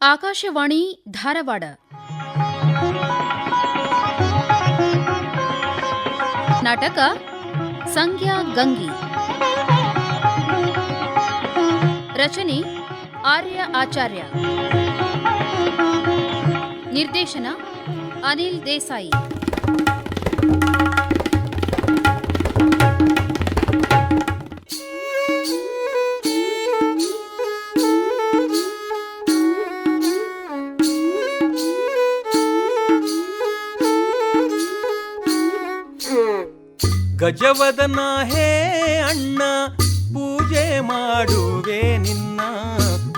ಆಕಾಶವಾಣಿ ಧಾರವಾಡ. ನಾಟಕ ಸಂಖ್ಯಾ ಗಂಗಿ. ರಚನೆ ಆರ್ಯ ಆಚಾರ್ಯ. ನಿರ್ದೇಶನ ಅನಿಲ್ ದೇಸಾಯಿ. ಗಜವದನ ಹೇ ಅಣ್ಣ, ಪೂಜೆ ಮಾಡುವೆ ನಿನ್ನ.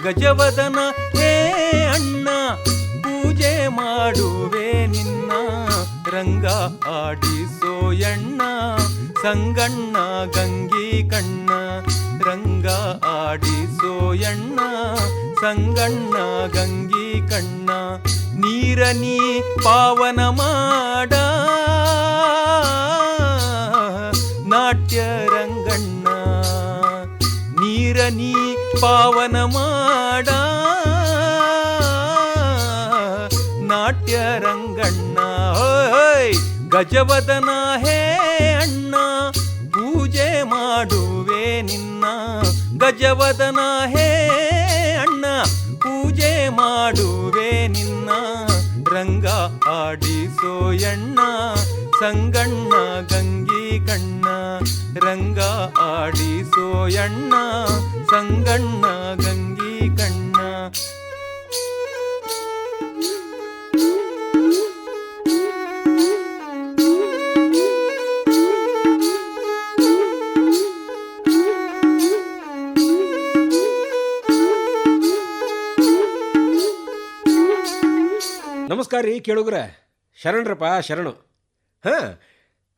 ಗಜವದನ ಹೇ ಅಣ್ಣ, ಪೂಜೆ ಮಾಡುವೆ ನಿನ್ನ. ರಂಗ ಆಡಿಸೋ ಆಡಿಸೋಯಣ್ಣ ಸಂಗಣ್ಣ, ಗಂಗಿ ಕಣ್ಣ. ರಂಗ ಆಡಿಸೋಯಣ್ಣ ಸಂಗಣ್ಣ, ಗಂಗಿ ಕಣ್ಣ. ನೀರನಿ ಪಾವನ ಮಾಡ ಪಾವನ ಮಾಡ. ನಾಟ್ಯ ರಂಗಣ್ಣ ಗಜವದನ ಹೇ ಅಣ್ಣ, ಪೂಜೆ ಮಾಡುವೆ ನಿನ್ನ. ಗಜವದನ ಹೇ ಅಣ್ಣ, ಪೂಜೆ ಮಾಡುವೆ ನಿನ್ನ. ರಂಗ ಆಡಿಸೋಯಣ್ಣ ಸಂಗಣ್ಣ, ಗಂಗಿ ಕಣ್ಣ. ರಂಗ ಆಡಿಸೋಯಣ್ಣ ಸಂಗಣ್ಣ ಗಂಗಿ ಕಣ್ಣ. ನಮಸ್ಕಾರ ರೀ ಕೇಳುಗ್ರ. ಶರಣರಪ್ಪ ಶರಣು. ಹಾಂ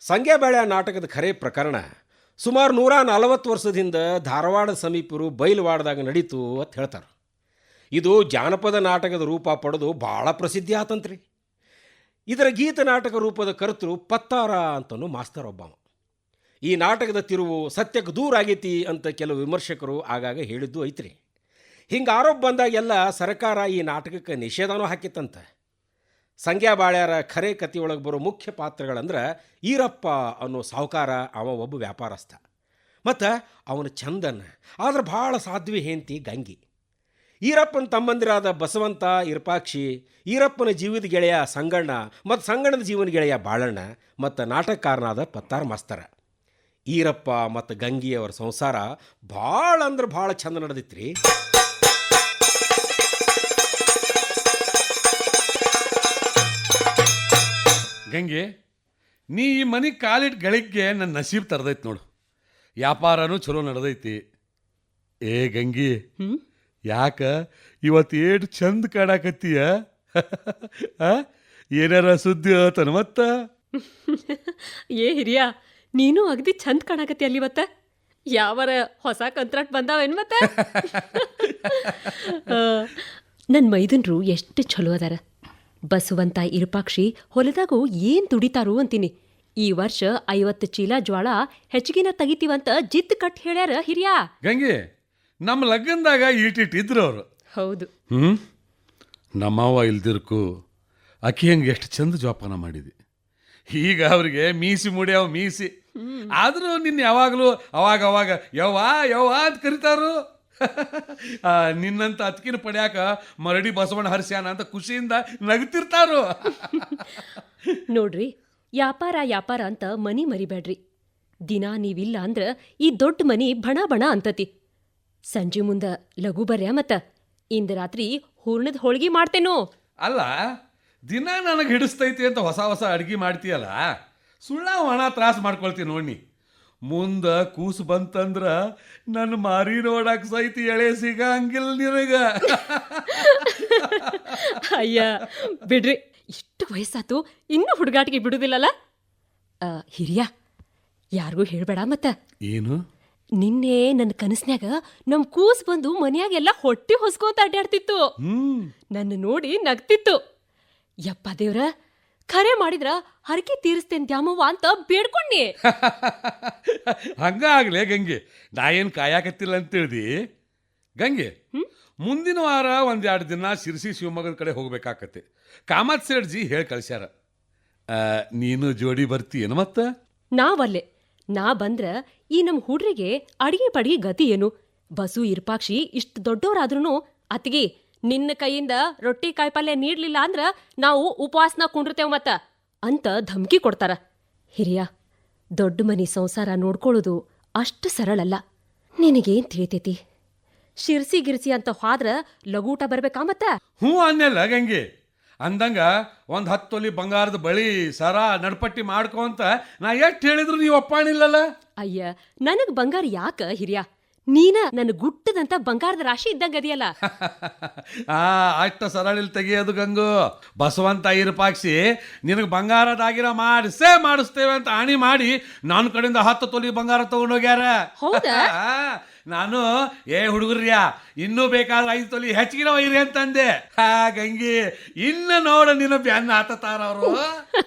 ಸಂಗ್ಯಾ ನಾಟಕದ ಖರೆ ಪ್ರಕರಣ. ಸುಮಾರು ನೂರ ನಲವತ್ತು ವರ್ಷದಿಂದ ಧಾರವಾಡ ಸಮೀಪರು ಬೈಲವಾಡದಾಗ ನಡೀತು ಅಂತ ಹೇಳ್ತಾರೆ. ಇದು ಜಾನಪದ ನಾಟಕದ ರೂಪ ಪಡೆದು ಭಾಳ ಪ್ರಸಿದ್ಧಿ ಆತಂತ್ರಿ. ಇದರ ಗೀತ ನಾಟಕ ರೂಪದ ಕರ್ತೃ ಪತ್ತಾರ ಅಂತನೂ ಮಾಸ್ತರ್ ಒಬ್ಬ ಈ ನಾಟಕದ ತಿರುವು ಸತ್ಯಕ್ಕೆ ದೂರ ಆಗೈತಿ ಅಂತ ಕೆಲವು ವಿಮರ್ಶಕರು ಆಗಾಗ ಹೇಳಿದ್ದು ಐತ್ರಿ. ಹಿಂಗೆ ಆರೋಪ ಬಂದಾಗೆಲ್ಲ ಸರ್ಕಾರ ಈ ನಾಟಕಕ್ಕೆ ನಿಷೇಧನೂ ಹಾಕಿತ್ತಂತ. ಸಂಗ್ಯಾ ಬಾಳ್ಯಾರ ಖರೆ ಕಥೆಯೊಳಗೆ ಬರೋ ಮುಖ್ಯ ಪಾತ್ರಗಳಂದ್ರೆ ಈರಪ್ಪ ಅನ್ನೋ ಸಾಹುಕಾರ ಅವ ಒಬ್ಬ ವ್ಯಾಪಾರಸ್ಥ. ಮತ್ತು ಅವನ ಚಂದನ್, ಆದ್ರೆ ಭಾಳ ಸಾಧ್ವಿ ಹೆಂಡತಿ ಗಂಗಿ. ಈರಪ್ಪನ ತಮ್ಮಂದಿರಾದ ಬಸವಂತ, ಇರ್ಪಾಕ್ಷಿ, ಈರಪ್ಪನ ಜೀವದ ಗೆಳೆಯ ಸಂಗಣ್ಣ, ಮತ್ತು ಸಂಗಣ್ಣದ ಜೀವನ ಗೆಳೆಯ ಬಾಳಣ್ಣ, ಮತ್ತು ನಾಟಕಕಾರನಾದ ಪತ್ತಾರ ಮಾಸ್ತರ. ಈರಪ್ಪ ಮತ್ತು ಗಂಗಿಯವರ ಸಂಸಾರ ಭಾಳ ಅಂದ್ರೆ ಭಾಳ ಚಂದ ನಡೆದಿತ್ರಿ. ಗಂಗೆ ನೀ ಈ ಮನೆ ಕಾಲಿಟ್ಟು ಗಳಿಗೆ ನನ್ನ ನಸೀಬ್ ತರದೈತಿ ನೋಡು. ವ್ಯಾಪಾರನೂ ಚಲೋ ನಡೆದೈತಿ. ಏ ಗಂಗಿ ಯಾಕ ಇವತ್ತು ಏಟು ಚಂದ ಕಾಡಾಕತ್ತೀಯ? ಏನಾರ ಸುದ್ದಿ ಆತನ ಮತ್ತ? ಏ ಹಿರಿಯ ನೀನು ಅಗದಿ ಚಂದ ಕಾಣಕತ್ತಿ ಅಲ್ಲಿ ಇವತ್ತ? ಯಾವರ ಹೊಸ ಕಂತ್ರಾಟ್ ಬಂದಾವೇನು ಮತ್ತ? ನನ್ನ ಮೈದನ್ರು ಎಷ್ಟು ಚಲೋ ಅದಾರ. ಬಸವಂತ ಇರುಪಾಕ್ಷಿ ಹೊಲದಾಗೂ ಏನ್ ದುಡಿತಾರು ಅಂತೀನಿ. ಈ ವರ್ಷ ಐವತ್ತು ಚೀಲ ಜ್ವಾಳ ಹೆಚ್ಚಿಗಿನ ತೆಗಿತೀವಂತ ಜಿತ್ ಕಟ್ ಹೇಳ್ಯಾರ ಹಿರಿಯ. ಗಂಗೆ ನಮ್ಮ ಲಗ್ನದಾಗ ಇಟ್ಟಿಟ್ಟಿದ್ರು ಇದ್ರು ಅವರು. ಹೌದು. ಹ್ಞೂ ನಮ್ಮವ್ವ ಇಲ್ದಿರ್ಕು ಅಕ್ಕಿ ಹಂಗೆ ಎಷ್ಟು ಚಂದ ಜೋಪಾನ ಮಾಡಿದಿ. ಈಗ ಅವ್ರಿಗೆ ಮೀಸಿ ಮುಡ್ಯಾವ ಮೀಸಿ. ಆದರೂ ನಿನ್ನ ಯಾವಾಗಲೂ ಅವಾಗ ಅವಾಗ ಯವ್ವ ಯವ್ವ ಅಂತ ಕರಿತಾರು. ನಿನ್ನಂತ ಅತ್ಕಿನ ಪಡ್ಯಾಕ ಮರಡಿ ಬಸವಣ್ಣ ಹರ್ಸ್ಯಾನ ಅಂತ ಖುಷಿಯಿಂದ ನಗ್ತಿರ್ತಾರು. ನೋಡ್ರಿ ವ್ಯಾಪಾರ ವ್ಯಾಪಾರ ಅಂತ ಮನಿ ಮರಿಬೇಡ್ರಿ. ದಿನ ನೀವಿಲ್ಲ ಅಂದ್ರ ಈ ದೊಡ್ಡ ಮನಿ ಬಣ ಬಣ ಅಂತತಿ. ಸಂಜೆ ಮುಂದ ಲಘು ಬರ್ಯಾ ಮತ್ತ ಇಂದ ರಾತ್ರಿ ಹೂರ್ಣದ ಹೋಳ್ಗಿ ಮಾಡ್ತೇನೋ. ಅಲ್ಲ ದಿನ ನನಗೆ ಹಿಡಿಸ್ತೈತಿ ಅಂತ ಹೊಸ ಹೊಸ ಅಡ್ಗೆ ಮಾಡ್ತೀಯಲ್ಲ ಸುಳ್ಳ ಒಣ ತ್ರಾಸ ಮಾಡ್ಕೊಳ್ತೀನಿ ನೋಡಿ ಮುಂದ ಕೂಸು ಬಂತಂದ್ರ ನನ್ನ ಮಾರಿ ನೋಡಕ್ ಸಹಿತ ಎಳೆ ಸಿಗಂಗಿಲ್ಲ ನಿನಗ. ಅಯ್ಯ ಬಿಡ್ರಿ ಇಷ್ಟು ವಯಸ್ಸಾತು ಇನ್ನೂ ಹುಡುಗಾಟಿಗೆ ಬಿಡುದಿಲ್ಲಲ್ಲ ಹಿರಿಯ ಯಾರಿಗೂ ಹೇಳ್ಬೇಡ ಮತ್ತ. ಏನು? ನಿನ್ನೆ ನನ್ನ ಕನಸ್ನ್ಯಾಗ ನಮ್ ಕೂಸ್ ಬಂದು ಮನ್ಯಾಗೆಲ್ಲ ಹೊಟ್ಟಿ ಹೊಸ್ಕೋತ ಅಡ್ಡಾಡ್ತಿತ್ತು ಹ್ಮ್. ನನ್ನ ನೋಡಿ ನಗ್ತಿತ್ತು. ಯಪ್ಪ ದೇವ್ರ ಖರೆ ಮಾಡಿದ್ರ ಹರಕೆ ತೀರಿಸ್ತೇನೆ ದ್ಯಾಮವ್ವ ಅಂತ ಬೇಡ್ಕೊಂಡಿ. ಹಂಗ ಆಗ್ಲೇ ಗಂಗೆ ನಾ ಏನು ಕಾಯಕತ್ತಿಲ್ಲ ಅಂತ ತಿಳಿದಿ? ಗಂಗೆ ಮುಂದಿನ ವಾರ ಒಂದೆರಡು ದಿನ ಶಿರ್ಸಿ ಶಿವಮೊಗ್ಗದ ಕಡೆ ಹೋಗ್ಬೇಕಾಕತ್ತೆ. ಕಾಮತ್ ಸೇಡ್ಜಿ ಹೇಳಿ ಕಳ್ಸ್ಯಾರ. ಆ, ನೀನು ಜೋಡಿ ಬರ್ತೀಯೇನು ಮತ್ತ? ನಾವಲ್ಲೆ ನಾ ಬಂದ್ರ ಈ ನಮ್ ಹುಡ್ರಿಗೆ ಅಡಿಗೆ ಪಡಿಗೆ ಗತಿ ಏನು? ಬಸು ಇರ್ಪಾಕ್ಷಿ ಇಷ್ಟು ದೊಡ್ಡವರಾದ್ರೂ ಅತ್ತಿಗೆ ನಿನ್ನ ಕೈಯಿಂದ ರೊಟ್ಟಿ ಕಾಯಿಪಲ್ಯ ನೀಡ್ಲಿಲ್ಲ ಅಂದ್ರ ನಾವು ಉಪವಾಸನ ಕುಂಡಿರ್ತೇವ್ ಮತ್ತ ಅಂತ ಧಮಕಿ ಕೊಡ್ತಾರ. ಹಿರಿಯ ದೊಡ್ಡ ಮನಿ ಸಂಸಾರ ನೋಡ್ಕೊಳ್ಳೋದು ಅಷ್ಟು ಸರಳಲ್ಲ. ನಿನಗೇನ್ ತಿಳಿತೈತಿ? ಶಿರ್ಸಿ ಗಿರ್ಸಿ ಅಂತ ಹೋದ್ರ ಲಗೂಟ ಬರ್ಬೇಕಾ ಮತ್ತ? ಹ್ಞೂ ಅನ್ನೆಲ್ಲ ಗಂಗೆ. ಅಂದಂಗ ಒಂದ್ ಹತ್ತು ತೊಲಿ ಬಂಗಾರದ ಬಳಿ ಸರ ನಡ್ಪಟ್ಟಿ ಮಾಡ್ಕೊ ಅಂತ ನಾ ಎಷ್ಟು ಹೇಳಿದ್ರು ನೀವು ಒಪ್ಪಾಣಿಲ್ಲಲ್ಲ? ಅಯ್ಯ ನನಗ್ ಬಂಗಾರ ಯಾಕ ಹಿರಿಯ? ನೀನ ನನ್ನ ಗುಟ್ಟದಂತ ಬಂಗಾರದ ರಾಶಿ ಇದ್ದಂಗ ಅದಿಯಲ್ಲ? ಆ ಅಷ್ಟ ಸರಳಿಲ್ ತೆಗಿಯೋದು ಗಂಗು. ಬಸವಂತ ಇರುಪಾಕ್ಷಿ ನಿನಗೆ ಬಂಗಾರದಾಗಿರ ಮಾಡಿಸೇ ಮಾಡಿಸ್ತೇವೆ ಅಂತ ಆಣಿ ಮಾಡಿ ನನ್ನ ಕಡೆಯಿಂದ ಹತ್ತು ತೊಲಿ ಬಂಗಾರ ತಗೊಂಡೋಗ್ಯಾರ. ಹೌದಾ? ನಾನು ಏ ಹುಡುಗರ್ಯ ಇನ್ನೂ ಬೇಕಾದ್ರೆ ಐದು ತೊಲಿ ಹೆಚ್ಚಿಗೆ ಒಯ್ರಿ ಅಂತಂದೆ. ಹಾ ಗಂಗಿ ಇನ್ನು ನೋಡ ನಿನ್ನ ಬ್ಯಾನ್ ಆತತಾರ ಅವರು.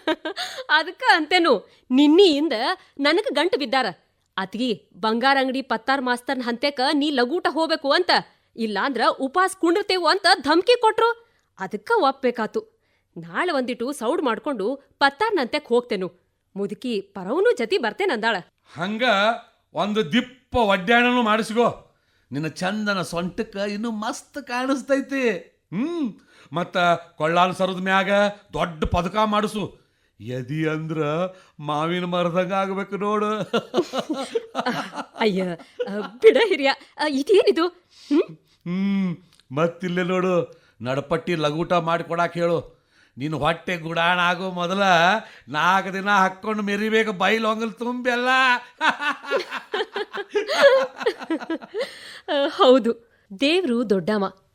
ಅದಕ್ಕ ಅಂತೇನು ನಿನ್ನಿಯಿಂದ ನನಗ ಗಂಟು ಬಿದ್ದಾರ. ಅತ್ಗಿ ಬಂಗಾರ ಅಂಗಡಿ ಪತ್ತಾರ್ ಮಾಸ್ತರ್ನ ಹಂತೆಕ ನೀ ಲಗೂಟ ಹೋಗ್ಬೇಕು ಅಂತ. ಇಲ್ಲಾಂದ್ರ ಉಪಾಸ್ ಕುಂಡಿರ್ತೇವು ಅಂತ ಧಮ್ಕಿ ಕೊಟ್ರು. ಅದಕ್ಕ ಒಪ್ಪಬೇಕಾತು ನಾಳೆ ಒಂದಿಟ್ಟು ಸೌಡ್ ಮಾಡ್ಕೊಂಡು ಪತ್ತಾರ್ನಂತೆ ಹೋಗ್ತೇನು. ಮುದುಕಿ, ಪರವನು ಜತಿ ಬರ್ತೇನಂದಾಳ ಹಂಗ ಒಂದು ದಿಪ್ಪ ಒಡ್ಯಾಣನು ಮಾಡಿಸ್ಕೋ. ನಿನ್ನ ಚಂದನ ಸೊಂಟಕ್ಕ ಇನ್ನು ಮಸ್ತ್ ಕಾಣಿಸ್ತೈತಿ. ಹ್ಮ್, ಮತ್ತ ಕೊಳ್ಳಾಲ್ ಸರದ ಮ್ಯಾಗ ದೊಡ್ಡ ಪದಕ ಮಾಡಿಸು. ಎದಿ ಅಂದ್ರ ಮಾವಿನ ಮರದಂಗ ಆಗ್ಬೇಕು ನೋಡು. ಅಯ್ಯ ಬಿಡ ಹಿರಿಯ. ಇದೇನಿದು? ಹ್ಮ್? ಮತ್ತಿಲ್ಲೇ ನೋಡು ನಡಪಟ್ಟಿ ಲಗೂಟ ಮಾಡಿಕೊಡಾಕ ಹೇಳು. ನಿನ್ನ ಹೊಟ್ಟೆ ಗುಡಾಣ ಆಗೋ ಮೊದಲ ನಾಲ್ಕು ದಿನ ಹಾಕ್ಕೊಂಡು ಮೆರಿಬೇಕು ಬೈಲ್ ಹೊಂಗಲ್ ತುಂಬೆಲ್ಲ ಹೌದು ದೇವ್ರು ದೊಡ್ಡವ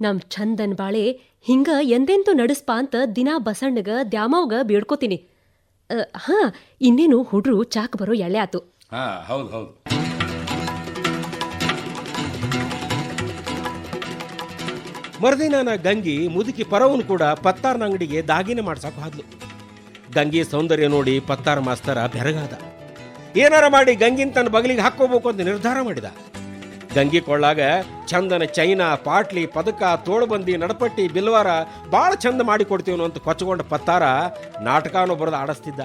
ನಮ್ ಚಂದನ್ ಬಾಳೆ ಹಿಂಗ ಎಂದೆಂತೂ ನಡೆಸ್ಪಾ ಅಂತ ದಿನಾ ಬಸಣ್ಣಗ, ದ್ಯಾಮವ್ಗ ಬೇಡ್ಕೋತೀನಿ. ಹಾ, ಇನ್ನೇನು ಹುಡ್ರು ಚಾಕ್ ಬರೋ ಎಳೆ ಆತು. ಹೌದು ಹೌದು. ಮರುದಿನ ಗಂಗಿ ಮುದುಕಿ ಪರವನು ಕೂಡ ಪತ್ತಾರ್ನ ಅಂಗಡಿಗೆ ದಾಗಿನ ಮಾಡ್ಸಕ್ ಹೋದ್ಲು. ಗಂಗಿ ಸೌಂದರ್ಯ ನೋಡಿ ಪತ್ತಾರ ಮಾಸ್ತರ ಬೆರಗಾದ. ಏನಾರ ಮಾಡಿ ಗಂಗಿನ ತನ್ನ ಬಗಲಿಗೆ ಹಾಕೋಬೇಕು ಅಂತ ನಿರ್ಧಾರ ಮಾಡಿದ. ಗಂಗಿ ಕೊಳ್ಳಾಗ ಚಂದನ ಚೈನಾ, ಪಾಟ್ಲಿ, ಪದಕ, ತೋಳುಬಂದಿ, ನಡಪಟ್ಟಿ, ಬಿಲ್ವಾರ ಭಾಳ ಚಂದ ಮಾಡಿ ಕೊಡ್ತೀವನು ಅಂತ ಕೊಚ್ಚಿಕೊಂಡ ಪತ್ತಾರ ನಾಟಕನೂ ಬರೆದು ಆಡಿಸ್ತಿದ್ದ.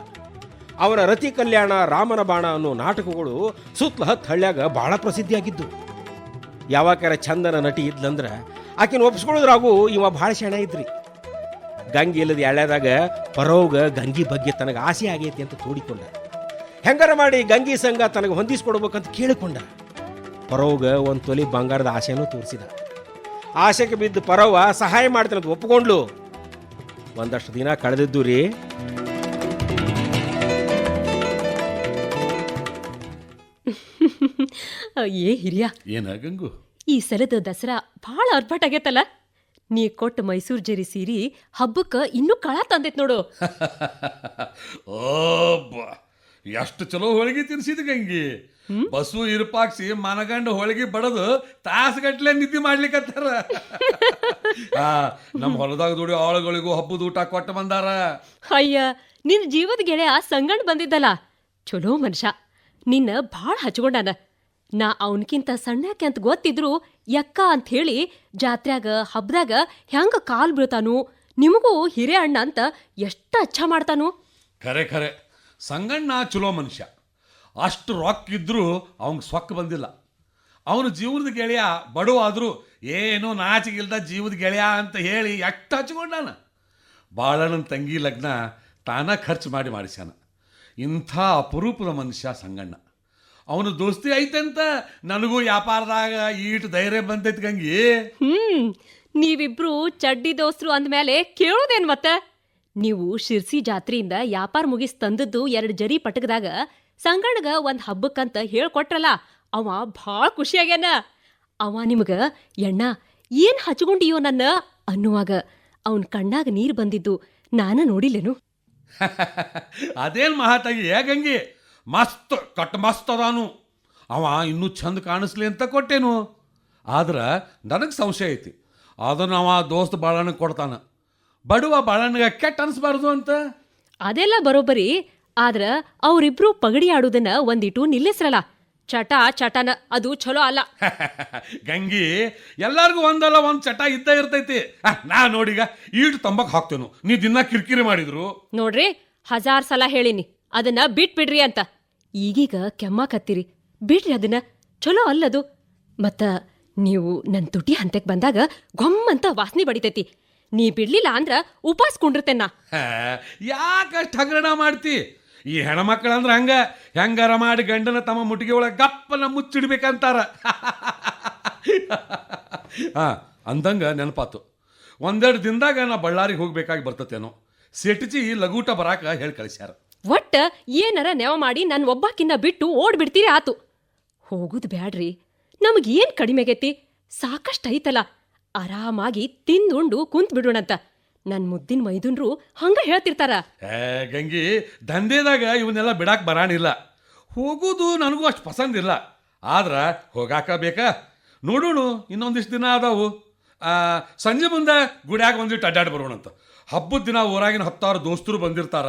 ಅವನ ರತಿ ಕಲ್ಯಾಣ, ರಾಮನ ಬಾಣ ಅನ್ನೋ ನಾಟಕಗಳು ಸುತ್ತಲ ಹತ್ತು ಹಳ್ಳ್ಯಾಗ ಭಾಳ ಪ್ರಸಿದ್ಧಿಯಾಗಿದ್ದು. ಯಾವಾಗಾರ ಚಂದನ ನಟಿ ಇದ್ಲಂದ್ರೆ ಆಕಿನ ಒಪ್ಸ್ಕೊಳ್ಳೋದ್ರಾಗೂ ಇವ ಭಾಳ ಶಣ ಇದ್ರಿ. ಗಂಗಿ ಇಲ್ಲದ ಎಳ್ಯದಾಗ ಪರೋಗ ಗಂಗಿ ಬಗ್ಗೆ ತನಗೆ ಆಸೆ ಆಗೈತಿ ಅಂತ ತೋಡಿಕೊಂಡ. ಹೆಂಗಾರ ಮಾಡಿ ಗಂಗಿ ಸಂಘ ತನಗೆ ಹೊಂದಿಸ್ಕೊಡ್ಬೇಕಂತ ಕೇಳಿಕೊಂಡ. ಪರೋಗ ಒಂದು ತೊಲಿ ಬಂಗಾರದ ಆಸೆನೂ ತೋರಿಸಿದ. ಆಸೆಗೆ ಬಿದ್ದು ಪರವ ಸಹಾಯ ಮಾಡ್ತೀನಿ ಅಂತ ಒಪ್ಕೊಂಡ್ಲು. ಒಂದಷ್ಟು ದಿನ ಕಳೆದಿದ್ದು ರೀ. ಏ ಹಿರಿಯ. ಏನ ಗಂಗು? ಈ ಸಲದ ದಸರಾ ಭಾಳ ಅರ್ಭಟ ಆಗೈತಲ್ಲ. ನೀ ಕೊಟ್ಟ ಮೈಸೂರು ಜರಿ ಸೀರಿ ಹಬ್ಬಕ್ಕೆ ಇನ್ನೂ ಕಳ ತಂದೈತ್ ನೋಡು. ಓಬ್ಬ ಎಷ್ಟು ಚಲೋ ಹೋಳಿಗೆ ತಿನ್ಸಿದ ಗಂಗಿ? ಬಸ್ಸು ಇರುಪಾಕ್ಸಿ ಮನಗಂಡ ಹೋಳಿಗೆ ಬಡದು ತಾಸುಗಟ್ಲೆ ನಿದ್ದೆ ಮಾಡ್ಲಿಕ್ಕತ್ತಾರ ಆ ನಮ್ಮ ಹೊಲದಾಗ ದುಡಿ ಆಳುಗಳಿಗೂ ಹಬ್ಬದ ಊಟ ಕೊಟ್ಟು ಬಂದಾರ. ಅಯ್ಯ ನಿನ್ ಜೀವದ ಗೆಳೆಯ ಸಂಗಣ್ಣ ಬಂದಿದ್ದಲ್ಲ. ಚಲೋ ಮನುಷ್ಯ. ನಿನ್ನ ಭಾಳ ಹಚ್ಕೊಂಡಾನ. ನಾ ಅವನ್ಕಿಂತ ಸಣ್ಣಕ್ಕೆ ಅಂತ ಗೊತ್ತಿದ್ರು ಯಕ್ಕ ಅಂತ ಹೇಳಿ ಜಾತ್ರ್ಯಾಗ ಹಬ್ಬದಾಗ ಹೆಂಗ ಕಾಲ್ ಬೀಳ್ತಾನು ನಿಮಗೂ ಹಿರೇ ಅಣ್ಣ ಅಂತ ಎಷ್ಟ ಅಚ್ಚ ಮಾಡ್ತಾನು. ಖರೆ ಖರೆ. ಸಂಗಣ್ಣ ಚಲೋ ಮನುಷ್ಯ. ಅಷ್ಟು ರೊಕ್ಕ ಇದ್ದರೂ ಅವ್ನಿಗೆ ಸೊಕ್ಕ ಬಂದಿಲ್ಲ. ಅವನು ಜೀವನದ ಗೆಳೆಯ, ಬಡವ ಆದರೂ ಏನೋ ನಾಚಿಗಿಲ್ದ ಜೀವದ ಗೆಳೆಯ ಅಂತ ಹೇಳಿ ಎಷ್ಟು ಹಚ್ಕೊಂಡಾನ ಬಾಳಣ್ಣನ ತಂಗಿ ಲಗ್ನ ತಾನ ಖರ್ಚು ಮಾಡಿ ಮಾಡಿಸ್ಯಾನ. ಇಂಥ ಅಪರೂಪದ ಮನುಷ್ಯ ಸಂಗಣ್ಣ. ಅವನು ದೋಸ್ತಿ ಐತಂತ ನನಗೂ ವ್ಯಾಪಾರದಾಗ ಈಟು ಧೈರ್ಯ ಬಂದೈತಿ ಗಂಗಿ. ಹ್ಮ್, ನೀವಿಬ್ರು ಚಡ್ಡಿ ದೋಸ್ರು ಅಂದಮೇಲೆ ಕೇಳೋದೇನು ಮತ್ತ? ನೀವು ಶಿರ್ಸಿ ಜಾತ್ರೆಯಿಂದ ವ್ಯಾಪಾರ ಮುಗಿಸ್ ತಂದದ್ದು ಎರಡು ಜರಿ ಪಟಕದಾಗ ಸಂಗಣ್ಣಗ ಒಂದ್ ಹಬ್ಬಕ್ಕಂತ ಹೇಳ್ಕೊಟ್ರಲ್ಲ, ಅವ ಭಾಳ ಖುಷಿಯಾಗ್ಯಾನ ಅವ ನಿಮಗ ಎಣ್ಣ ಏನ್ ಹಚ್ಕೊಂಡಿಯೋ ನನ್ನ? ಅನ್ನುವಾಗ ಅವನ್ ಕಣ್ಣಾಗ ನೀರ್ ಬಂದಿದ್ದು, ನಾನ ನೋಡಿಲ್ಲೇನು? ಅದೇನ್ ಮಹಾತಾಗಿ ಹೇಗಂಗಿ ಮಸ್ತ್, ಕಟ್ ಮಸ್ತ್ ಅದಾನು. ಅವ ಇನ್ನೂ ಚಂದ ಕಾಣಿಸ್ಲಿ ಅಂತ ಕೊಟ್ಟೇನು. ಆದ್ರೆ ನನಗೆ ಸಂಶಯ ಐತಿ. ಅದನ್ನು ಅವ ದೋಸ್ತ್ ಬಾಳನ ಕೊಡ್ತಾನ. ಬಡವ ಬಾಳನ್ಗ ಕೆಟ್ಟ ಅನ್ಸಬಾರ್ದು ಅಂತ? ಅದೆಲ್ಲ ಬರೋಬ್ಬರಿ. ಆದ್ರ ಅವರಿಬ್ರು ಪಗಡಿ ಆಡೋದನ್ನ ಒಂದಿಟ್ಟು ನಿಲ್ಲಿಸ್ರಲ್ಲ. ಚಟ ಚಟನ ಅದು ಚಲೋ ಅಲ್ಲ. ಗಂಗಿ ಎಲ್ಲಾರ್ಗೂ ಒಂದಲ್ಲ ಒಂದ್ ಚಟ ಇದ್ದ ಇರ್ತೈತಿ. ನಾ ನೋಡಿಗ ಈಟು ತಂಬಕ್ ಹಾಕ್ತೇನು. ನೀ ದಿನ ಕಿರಿಕಿರಿ ಮಾಡಿದ್ರು. ನೋಡ್ರಿ ಹಜಾರ್ ಸಲ ಹೇಳಿನಿ. ಅದನ್ನ ಬಿಟ್ ಬಿಡ್ರಿ ಅಂತ. ಈಗೀಗ ಕೆಮ್ಮಾಕತ್ತೀರಿ ಬಿಡ್ರಿ ಅದನ್ನ. ಚಲೋ ಅಲ್ಲದು. ಮತ್ತ ನೀವು ನನ್ ತುಟಿ ಹಂತಕ್ ಬಂದಾಗ ಗೊಮ್ಮಂತ ವಾಸನೆ ಬಡಿತೈತಿ. ನೀ ಬಿಡ್ಲಿಲ್ಲ ಅಂದ್ರ ಉಪಾಸ್ ಕುಂಡಿರ್ತೇನ. ಯಾಕಷ್ಟು ಹಗರಣ ಮಾಡ್ತಿ? ಈ ಹೆಣ್ಮಕ್ಳಂದ್ರ ಹಂಗ ಹೆಂಗಾರ ಮಾಡಿ ಗಂಡನ ತಮ್ಮ ಮುಟ್ಟಿಗೆ ಒಳಗೆ ಗಪ್ಪನ ಮುಚ್ಚಿಡ್ಬೇಕಂತಾರ. ಹಾ ಅಂದಂಗ ನೆನಪಾತು. ಒಂದೆರಡು ದಿನದಾಗ ನಾ ಬಳ್ಳಾರಿಗೆ ಹೋಗ್ಬೇಕಾಗಿ ಬರ್ತತೇನೋ. ಸೆಟ್ಜಿ ಲಗೂಟ ಬರಾಕ ಹೇಳಿ ಕಳಿಸ್ಯಾರ. ಒಟ್ಟ ಏನಾರ ನೆವ ಮಾಡಿ ನನ್ ಒಬ್ಬಾಕಿನ್ನ ಬಿಟ್ಟು ಓಡ್ಬಿಡ್ತೀರಿ ಆತು. ಹೋಗುದು ಬ್ಯಾಡ್ರಿ ನಮಗೇನು ಕಡಿಮೆಗೈತಿ? ಸಾಕಷ್ಟ್ ಐತಲ್ಲ. ಆರಾಮಾಗಿ ತಿಂದುಂಡು ಕುಂತ್ ಬಿಡೋಣಂತ ನನ್ ಮುದ್ದಿನ ಮೈದುನ್ರು ಹಂಗ ಹೇಳ್ತಿರ್ತಾರ. ಏ, ಗಂಗಿ, ದಂಧೆದಾಗ ಇವನ್ನೆಲ್ಲ ಬಿಡಾಕ್ ಬರಾಣಿಲ್ಲ ಹೋಗೋದು ನನಗೂ ಅಷ್ಟು ಪಸಂದ್ ಇಲ್ಲ. ಆದ್ರ ಹೋಗಾಕ ಬೇಕಾ? ನೋಡೋಣ, ಇನ್ನೊಂದಿಷ್ಟು ದಿನ ಅದಾವು. ಸಂಜೆ ಮುಂದೆ ಗುಡ್ಯಾಗ ಒಂದಿಟ್ಟು ಅಡ್ಡಾಡಿ ಬರೋಣಂತ. ಹಬ್ಬದ ದಿನ ಊರಾಗಿನ ಹತ್ತಾರು ದೋಸ್ತರು ಬಂದಿರ್ತಾರ.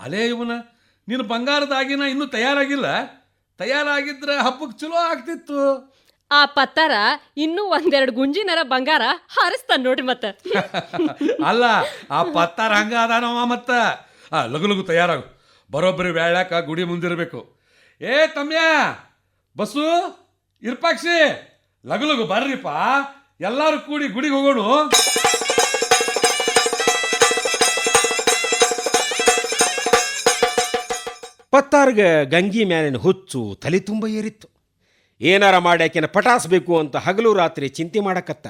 ಅಲೇ ಇವನ, ನೀನು ಬಂಗಾರದಾಗಿನ ಇನ್ನೂ ತಯಾರಾಗಿಲ್ಲ. ತಯಾರಾಗಿದ್ರೆ ಹಬ್ಬಕ್ಕೆ ಚಲೋ ಆಗ್ತಿತ್ತು. ಆ ಪತ್ತಾರ ಇನ್ನೂ ಒಂದೆರಡು ಗುಂಜಿನರ ಬಂಗಾರ ಹಾರಿಸ್ತಾನ ನೋಡ್ರಿ ಮತ್ತ. ಅಲ್ಲ ಆ ಪತ್ತಾರ ಹಂಗ ಅದಾನವ ಮತ್ತ. ಆ ಲಗು ಲಗು ತಯಾರಾಗು. ಬರೋಬ್ಬರಿ ವ್ಯಾಳ್ಯಾಕ ಗುಡಿ ಮುಂದಿರಬೇಕು. ಏ ತಮ್ಯ ಬಸ್ಸು ಇರ್ಪಾಕ್ಷಿ ಲಗು ಲಗು ಬರ್ರಿಪ್ಪ. ಎಲ್ಲಾರು ಕೂಡಿ ಗುಡಿಗೆ ಹೋಗೋಣ. ಪತ್ತಾರ್ಗ ಗಂಗಿ ಮ್ಯಾಲಿನ ಹುಚ್ಚು ತಲೆ ತುಂಬ ಏರಿತ್ತು. ಏನಾರ ಮಾಡಿ ಆಕೆನ ಪಟಾಸ್ಬೇಕು ಅಂತ ಹಗಲು ರಾತ್ರಿ ಚಿಂತೆ ಮಾಡಕತ್ತ.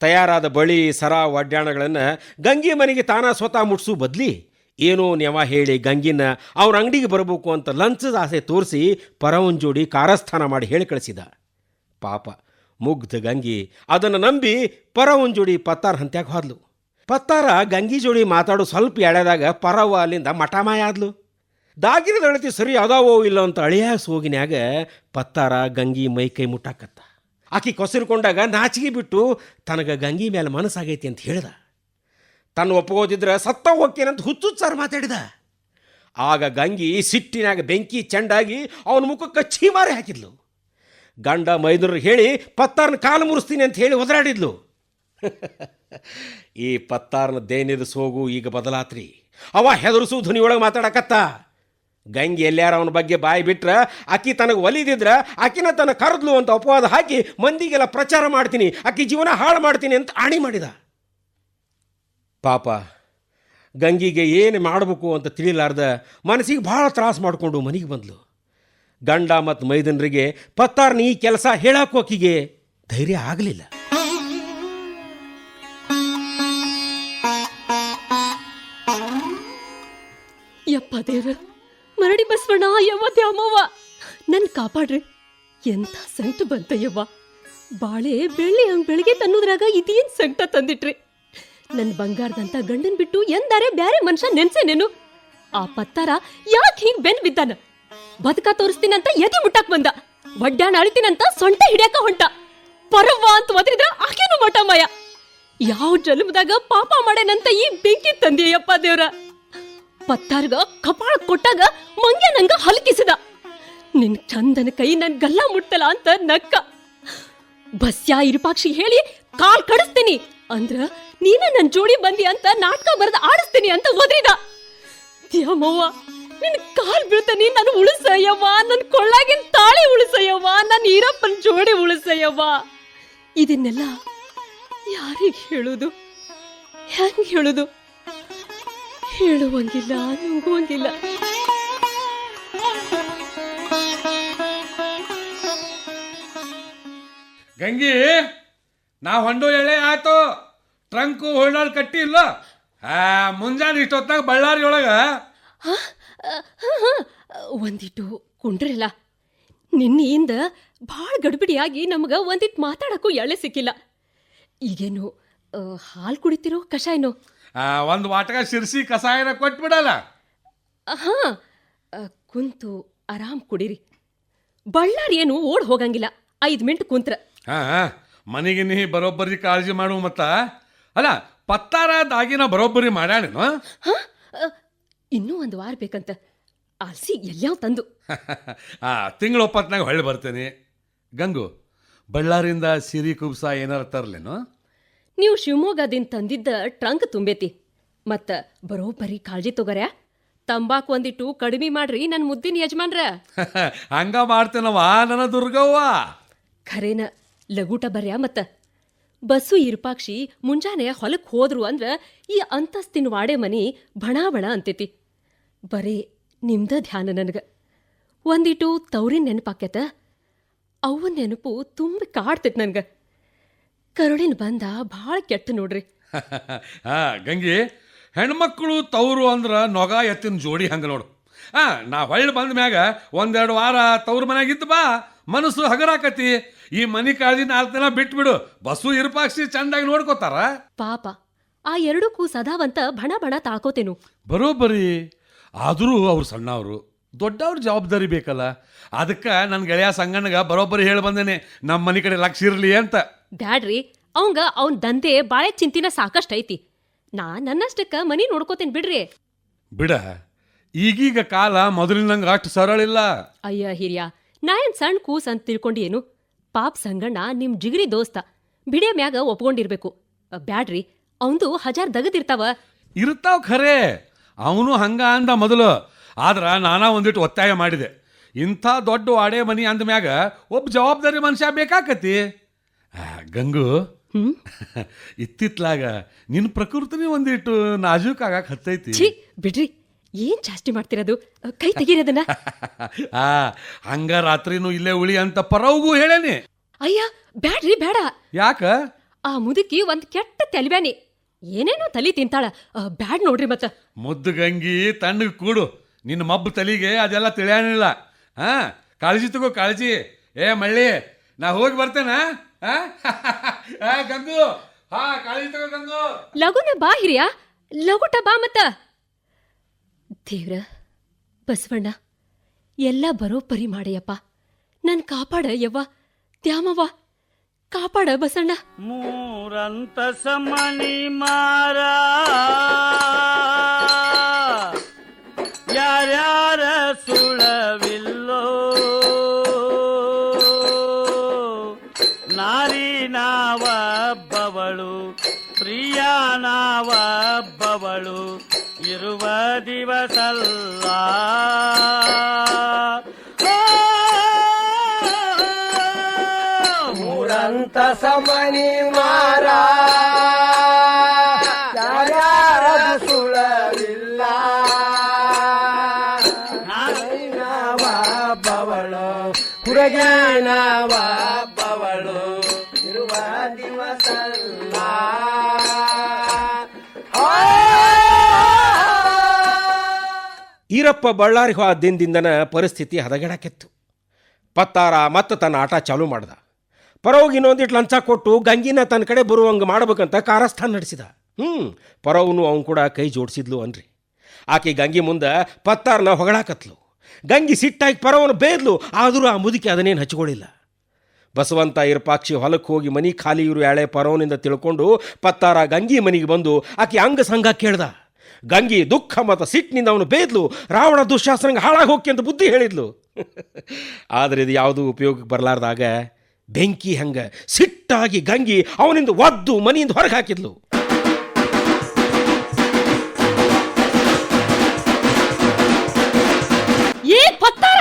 ತಯಾರಾದ ಬಳಿ ಸರ ಒಡ್ಯಾಣಗಳನ್ನು ಗಂಗಿ ಮನೆಗೆ ತಾನ ಸ್ವತಃ ಮುಟ್ಸು ಬದ್ಲಿ. ಏನೋ ನೆವ ಹೇಳಿ ಗಂಗಿನ ಅವ್ರ ಅಂಗಡಿಗೆ ಬರಬೇಕು ಅಂತ ಲಂಚದ ಆಸೆ ತೋರಿಸಿ ಪರವನ್ ಜೋಡಿ ಕಾರಸ್ಥಾನ ಮಾಡಿ ಹೇಳಿ ಕಳಿಸಿದ. ಪಾಪ, ಮುಗ್ಧ ಗಂಗಿ ಅದನ್ನು ನಂಬಿ ಪರವನ್ ಜೋಡಿ ಪತ್ತಾರ ಹಂತ್ಯಾಗ ಹೋದ್ಲು. ಪತ್ತಾರ ಗಂಗಿ ಜೋಡಿ ಮಾತಾಡೋ ಸ್ವಲ್ಪ ಎಳೆದಾಗ ಪರವ ಅಲ್ಲಿಂದ ಮಠಮಾಯ ಆದ್ಲು. ದಾಗಿನ ಅಳತಿ ಸರಿ ಅದಾವೋ ಇಲ್ಲ ಅಂತ ಅಳಿಯಾಗ ಸೋಗಿನ್ಯಾಗ ಪತ್ತಾರ, ಗಂಗಿ, ಮೈ ಕೈ ಮುಟ್ಟಾಕತ್ತ. ಆಕಿ ಕೊಸಿರ್ಕೊಂಡಾಗ ನಾಚಿಗೆ ಬಿಟ್ಟು ತನಗ ಗಂಗಿ ಮೇಲೆ ಮನಸ್ಸಾಗೈತಿ ಅಂತ ಹೇಳ್ದ. ತನ್ನ ಒಪ್ಪಗೋದಿದ್ರೆ ಸತ್ತ ಹೋಗ್ತೇನಂತ ಹುಚ್ಚುಚ್ಚಾರ ಮಾತಾಡಿದ. ಆಗ ಗಂಗಿ ಸಿಟ್ಟಿನಾಗ ಬೆಂಕಿ ಚೆಂಡಾಗಿ ಅವನ ಮುಖಕ್ಕೆ ಚೀಮಾರಿ ಹಾಕಿದ್ಲು. ಗಂಡ ಮೈದುನರಿಗೆ ಹೇಳಿ, ಪತ್ತಾರನ ಕಾಲು ಮುರಿಸ್ತೀನಿ ಅಂತ ಹೇಳಿ ಒದರಾಡಿದ್ಲು. ಈ ಪತ್ತಾರನ ದೇನಿದ ಸೋಗು ಈಗ ಬದಲಾತ್ರಿ. ಅವ ಹೆದರಿಸು ಧ್ವನಿಯೊಳಗೆ ಮಾತಾಡಕತ್ತ. ಗಂಗೆ ಎಲ್ಲಾರ ಅವನ ಬಗ್ಗೆ ಬಾಯಿ ಬಿಟ್ರೆ, ಆಕಿ ತನಗೆ ಒಲಿದಿದ್ರ, ಆಕಿನ ತನ್ನ ಕರೆದ್ಲು ಅಂತ ಅಪವಾದ ಹಾಕಿ ಮಂದಿಗೆಲ್ಲ ಪ್ರಚಾರ ಮಾಡ್ತೀನಿ, ಆಕಿ ಜೀವನ ಹಾಳು ಮಾಡ್ತೀನಿ ಅಂತ ಆಣಿ ಮಾಡಿದ. ಪಾಪ, ಗಂಗಿಗೆ ಏನು ಮಾಡಬೇಕು ಅಂತ ತಿಳಿಲಾರ್ದ ಮನಸ್ಸಿಗೆ ಭಾಳ ತ್ರಾಸ ಮಾಡಿಕೊಂಡು ಮನೆಗೆ ಬಂದ್ಲು. ಗಂಡ ಮತ್ತು ಮೈದನರಿಗೆ ಪತ್ತಾರ್ನ ಈ ಕೆಲಸ ಹೇಳಾಕೋಕಿಗೆ ಧೈರ್ಯ ಆಗಲಿಲ್ಲ. ಯಪ್ಪ ದೇವ್ರ ಮರಡಿ ಬಸವಣ್ಣ ಯವ್ವ ದ್ಯಾಮವ್ವ ನನ್ ಕಾಪಾಡ್ರಿ. ಎಂಥ ಸಂಕಟ ಬಂತ ಯವ್ವ ಬಾಳೆ ಬೆಳ್ಳಿ ಹಂಗ್ ಬೆಳಿಗ್ಗೆ ತನ್ನೋದ್ರಾಗ ಇದೇನ್ ಸಂಕಟ ತಂದಿಟ್ರಿ? ನನ್ ಬಂಗಾರದಂತ ಗಂಡನ್ ಬಿಟ್ಟು ಎಂದಾರೆ ಬ್ಯಾರೆ ಮನುಷ್ಯ ನೆನ್ಸೇನೇನು? ಆ ಪತ್ತಾರ ಯಾಕೆ ಹಿಂಗ್ ಬೆನ್ ಬಿದ್ದಾನ? ಬದುಕ ತೋರಿಸ್ತೀನಂತ ಎದೆ ಮುಟ್ಟಕ್ ಬಂದ. ಒಡ್ಡಾಣ ಅಳಿತೀನಂತ ಸೊಂಟ ಹಿಡ್ಯಾಕ ಹೊಂಟ. ಪರವ್ವ ಅಂತ ಒದರಿದ್ರ ಆಕೆನು ಮಠಮಯ ಯಾವ ಜನ್ಮದಾಗ ಪಾಪ ಮಾಡೇನಂತ ಈ ಬೆಂಕಿ ತಂದೆಯಪ್ಪ ದೇವ್ರ. ಪತ್ತಾರ್ಗ ಕಪಾಳ ಕೊಟ್ಟಾಗ ಮಂಗ್ಯ ನಂಗ ಹಲ್ಕಿಸಿದ. ನಿನ್ ಚಂದನ ಕೈ ನನ್ ಗಲ್ಲ ಮುಟ್ಟಲ ಅಂತ ನಕ್ಕ. ಬಸ್ಯಾ ಇರುಪಾಕ್ಷಿ ಹೇಳಿ ಕಾಲ್ ಕಡಿಸ್ತೀನಿ. ಅಂದ್ರ ನೀನ ನನ್ ಜೋಡಿ ಬಂದಿ ಅಂತ ನಾಟಕ ಬರೆದು ಆಡಿಸ್ತೀನಿ ಅಂತ ಓದ್ರಿದ ದ್ಯಾಮವ್ವ, ನಿನ್ ಕಾಲ್ ಬೀಳ್ತೀನಿ, ನಾನು ಉಳಿಸಯ್ಯವ್ವ, ನನ್ ಕೊಳ್ಳಾಗಿನ ತಾಳಿ ಉಳಿಸಯ್ಯವ್ವ, ನನ್ ಈರಪ್ಪನ್ ಜೋಡಿ ಉಳಿಸಯ್ಯವ್ವ. ಇದನ್ನೆಲ್ಲ ಯಾರಿಗ್ ಹೇಳುದು? ಹೆಂಗ್ ಹೇಳುದು? ಹೇಳುವಂಗಿಲ್ಲ ನುಗ್ಗುವಂಗಿಲ್ಲ ಗಂಗಿ ನಾ ಹೊಂಡು ಎಳೆ ಆಯ್ತು. ಟ್ರಂಕು ಹೊಳ್ಳಾಳ್ ಕಟ್ಟಿ ಇಲ್ಲ? ಮುಂಜಾನೆ ಇಷ್ಟೊತ್ತಾಗ ಬಳ್ಳಾರಿ ಒಳಗ. ಒಂದಿಟ್ಟು ಕುಂಡ್ರಿಲ್ಲ. ನಿನ್ನೆಯಿಂದ ಭಾಳ ಗಡ್ಬಿಡಿಯಾಗಿ ನಮಗ ಒಂದಿಟ್ಟು ಮಾತಾಡಕ್ಕೂ ಎಳೆ ಸಿಕ್ಕಿಲ್ಲ. ಈಗೇನು ಹಾಲು ಕುಡಿತಿರೋ ಕಷಾಯನೋ? ಒಂದ್ ವಾಟಕ ಶಿರ್ಸಿ ಕಸಾಯನ ಕೊಟ್ಬಿಡಲ್ಲ. ಹಾ ಕುಂತು ಆರಾಮ್ ಕುಡೀರಿ. ಬಳ್ಳಾರಿ ಏನು ಓಡ್ ಹೋಗಂಗಿಲ್ಲ. ಐದು ಮಿನಿಟ್ ಕುಂತ್ರ. ಹಾ ಮನೆಗೆ ನೀ ಬರೋಬ್ಬರಿ ಕಾಳಜಿ ಮಾಡು ಮತ್ತ. ಅಲ್ಲ ಪತ್ತಾರ ದಾಗಿನ ಬರೋಬ್ಬರಿ ಮಾಡ್ಯಾಳೇನು? ಹ? ಇನ್ನೂ ಒಂದು ವಾರ ಬೇಕಂತ. ಆಲ್ಸಿ ಎಲ್ಲಾವ್ ತಂದು. ಆ ತಿಂಗಳ ಒಪ್ಪತ್ನಾಗ ಹೊಳ್ಳಿ ಬರ್ತೇನೆ. ಗಂಗು ಬಳ್ಳಾರಿಯಿಂದ ಸಿರಿ ಕುಬ್ಸ ಏನಾರ ತರ್ಲೇನು? ನೀವು ಶಿವಮೊಗ್ಗದಿಂದ ತಂದಿದ್ದ ಟ್ರಂಕ್ ತುಂಬೈತಿ. ಮತ್ತ ಬರೋಬ್ಬರಿ ಕಾಳಜಿ ತಗೋರ್ಯಾ? ತಂಬಾಕು ಒಂದಿಟ್ಟು ಕಡಿಮೆ ಮಾಡ್ರಿ ನನ್ನ ಮುದ್ದಿನ ಯಜಮಾನ್ರ. ಹಂಗ ಮಾಡ್ತೇನವ ನನ್ನ ದುರ್ಗವ್ವ. ಖರೇನ ಲಗೂಟ ಬರ್ಯಾ ಮತ್ತ? ಬಸ್ಸು ಇರುಪಾಕ್ಷಿ ಮುಂಜಾನೆ ಹೊಲಕ್ ಹೋದ್ರು ಅಂದ್ರ ಈ ಅಂತಸ್ತಿನ ವಾಡೆ ಮನಿ ಬಣ ಬಣ ಅಂತೈತಿ. ಬರೀ ನಿಮ್ದ ಧ್ಯಾನ ನನಗ. ಒಂದಿಟ್ಟು ತವ್ರಿನ ನೆನಪಾಕ್ಯತ. ಅವ್ವ ನೆನಪು ತುಂಬಿ ಕಾಡ್ತೈತಿ ನನ್ಗ. ಕರುಳಿನ ಬಂದ ಭಾಳ ಕೆಟ್ಟ ನೋಡ್ರಿ. ಹಾ ಗಂಗಿ ಹೆಣ್ಮಕ್ಳು ತವರು ಅಂದ್ರ ನೊಗ ಎತ್ತಿನ ಜೋಡಿ ಹಂಗ ನೋಡು. ಹಾ ನಾ ಹೊಳ್ಳಿ ಬಂದ ಮ್ಯಾಗ ಒಂದೆರಡು ವಾರ ತವ್ರ ಮನ್ಯಾಗಿದ್ದು ಬಾ ಮನಸ್ಸು ಹಗರಾಕತಿ. ಈ ಮನಿ ಕಾಳಜಿ ನಾಲ್ಕು ದಿನ ಬಿಟ್ಬಿಡು ಬಸ್ಸು ಇರ್ಪಾಕ್ಸಿ ಚಂದಾಗಿ ನೋಡ್ಕೋತಾರ. ಪಾಪ ಆ ಎರಡಕ್ಕೂ ಸದಾವಂತ ಬಣ ಬಣ ತಾಕೋತೇನು ಬರೋಬ್ಬರಿ ಆದರೂ ಅವ್ರು ಸಣ್ಣವರು ದೊಡ್ಡವ್ರ ಜವಾಬ್ದಾರಿ ಬೇಕಲ್ಲ. ಅದಕ್ಕೆ ನನ್ನ ಗೆಳೆಯ ಸಂಗಣ್ಣಗ ಬರೋಬ್ಬರಿ ಹೇಳಿ ಬಂದೇನೆ ನಮ್ಮ ಮನೆ ಕಡೆ ಲಕ್ಷ ಇರಲಿ ಅಂತ. ಬ್ಯಾಡ್ರಿ ಅವಂಗ ಅವನ್ ದಂಧೆ ಬಾಳೆ ಚಿಂತಿನ ಸಾಕಷ್ಟೈತಿ. ನಾ ನನ್ನಷ್ಟಕ್ಕ ಮನಿ ನೋಡ್ಕೋತೇನ್ ಬಿಡ್ರಿ. ಬಿಡ ಈಗೀಗ ಕಾಲ ಮೊದಲಿನಂಗೆ ಅಷ್ಟು ಸರಳ ಇಲ್ಲ. ಅಯ್ಯ ಹಿರಿಯ ನಾ ಏನ್ ಸಣ್ಣ ಕೂಸ್ ಅಂತ ತಿಳ್ಕೊಂಡಿ ಏನು ಪಾಪ್ ಸಂಗಣ್ಣ ನಿಮ್ ಜಿಗಿರಿ ದೋಸ್ತ ಬಿಡಿಯ ಮ್ಯಾಗ ಒಪ್ಕೊಂಡಿರ್ಬೇಕು. ಬ್ಯಾಡ್ರಿ ಅವಂದು ಹಜಾರ್ ದಗದಿರ್ತಾವ. ಇರ್ತಾವ ಖರೆ ಅವನು ಹಂಗ ಅಂದ ಮೊದಲು ಆದ್ರ ನಾನಾ ಒಂದಿಟ್ಟು ಒತ್ತಾಯ ಮಾಡಿದೆ. ಇಂಥ ದೊಡ್ಡ ಅಡೆ ಮನಿ ಅಂದ ಮ್ಯಾಗ ಒಬ್ಬ ಜವಾಬ್ದಾರಿ ಮನುಷ್ಯ ಬೇಕಾಕತಿ ಗಂಗು. ಇತ್ತಿತ್ಲಾಗ ನಿನ್ನ ಪ್ರಕೃತಿನೇ ಒಂದಿಟ್ಟು ನಾಜೂಕ್ ಆಗಕ್ಕೆ ಹತ್ತೈತಿ. ಛೀ ಬಿಡ್ರಿ. ಏನ್ ಜಾಸ್ತಿ ಮಾಡ್ತಿರೋದು? ಕೈ ತೆಗೀರದನ್ನ ಆ ಹಂಗ ರಾತ್ರಿನೂ ಇಲ್ಲೇ ಉಳಿ ಅಂತ ಪರವ್ಗೂ ಹೇಳೇನಿ. ಅಯ್ಯ ಬ್ಯಾಡ್ರಿ ಬೇಡ ಯಾಕ? ಆ ಮುದುಕಿ ಒಂದ್ ಕೆಟ್ಟ ತಲಿಬ್ಯಾನಿ ಏನೇನೋ ತಲಿ ತಿಂತಾಳ. ಬ್ಯಾಡ್ ನೋಡ್ರಿ ಮತ್ತ. ಮುದ್ದು ಗಂಗಿ ತಣ್ಣಗೆ ಕೂಡು. ನಿನ್ನ ಮಬ್ಬು ತಲಿಗೆ ಅದೆಲ್ಲ ತಿಳಿಯಾನಿಲ್ಲ. ಹಾ ಕಾಳಜಿ ತಗೋ ಕಾಳಜಿ. ಏ ಮಳ್ಳಿ ನಾ ಹೋಗಿ ಬರ್ತೇನಾ? ಗಂಗು! ಹಾ ಕಾಳಜಿ ತಗೋ ಗಂಗು! ಲಗುನ ಬಾ ಹಿರಿಯ ಲಗುಟ ಬಾ ಮತ್ತ. ದೇವ್ರ ಬಸವಣ್ಣ ಎಲ್ಲ ಬರೋಬ್ಬರಿ ಮಾಡಯ್ಯಪ್ಪ. ನನ್ ಕಾಪಾಡ ಯವ್ವ ದ್ಯಾಮವ್ವ. ಕಾಪಾಡ ಬಸಣ್ಣ ಮೂರಂತ ಸಮನಿ ಮಾರ. ನಾವಬ್ಬವಳು ಇರುವ ದಿವಸಲ್ಲ. ಮೂರಂತ ಸಮನಿ ಮಾರ. ಸುಳವಿಲ್ಲ ನಾವ ಬವಳು ಹುಡುಗಿ ಈರಪ್ಪ ಬಳ್ಳಾರಿ ದಿನದಿಂದನ ಪರಿಸ್ಥಿತಿ ಹದಗೆಡಕ್ಕೆತ್ತು ಪತ್ತಾರ ಮತ್ತೆ ತನ್ನ ಆಟ ಚಾಲೂ ಮಾಡ್ದ. ಪರವಾಗಿ ಇನ್ನೊಂದಿಟ್ಟು ಲಂಚ ಕೊಟ್ಟು ಗಂಗಿನ ತನ್ನ ಕಡೆ ಬರುವಂಗೆ ಮಾಡ್ಬೇಕಂತ ಕಾರಸ್ಥಾನ ನಡೆಸಿದ. ಹ್ಞೂ ಪರವನು ಅವನು ಕೂಡ ಕೈ ಜೋಡಿಸಿದ್ಲು ಅನ್ರಿ. ಆಕೆ ಗಂಗಿ ಮುಂದೆ ಪತ್ತಾರನ ಹೊಗಳಾಕತ್ಲು. ಗಂಗಿ ಸಿಟ್ಟಾಗಿ ಪರವನು ಬೇದ್ಲು, ಆದರೂ ಆ ಮುದುಕಿ ಅದನ್ನೇನು ಹಚ್ಕೊಳ್ಳಿಲ್ಲ ಬಸವಂತ ಇರ್ಪಾಕ್ಷಿ ಹೊಲಕ್ಕೆ ಹೋಗಿ ಮನಿ ಖಾಲಿ ಇವರು ಎಳೆ ಪರವನಿಂದ ತಿಳ್ಕೊಂಡು ಪತ್ತಾರ ಗಂಗಿ ಮನೆಗೆ ಬಂದು ಆಕೆ ಅಂಗ ಸಂಘ ಕೇಳ್ದ. ಗಂಗಿ ದುಃಖ ಮತ್ತು ಸಿಟ್ಟಿನಿಂದ ಅವನು ಬೇದ್ಲು, ರಾವಣ ದುಶಾಸನಂಗೆ ಹಾಳಾಗಿ ಹೋಗಿ ಅಂತ ಬುದ್ಧಿ ಹೇಳಿದ್ಲು. ಆದರೆ ಇದು ಯಾವುದೂ ಉಪಯೋಗಕ್ಕೆ ಬರಲಾರ್ದಾಗ ಬೆಂಕಿ ಹಂಗ ಸಿಟ್ಟಾಗಿ ಗಂಗಿ ಅವನಿಂದ ಒದ್ದು ಮನೆಯಿಂದ ಹೊರಗೆ ಹಾಕಿದ್ಲು. ಏ ಪತ್ತಾರ!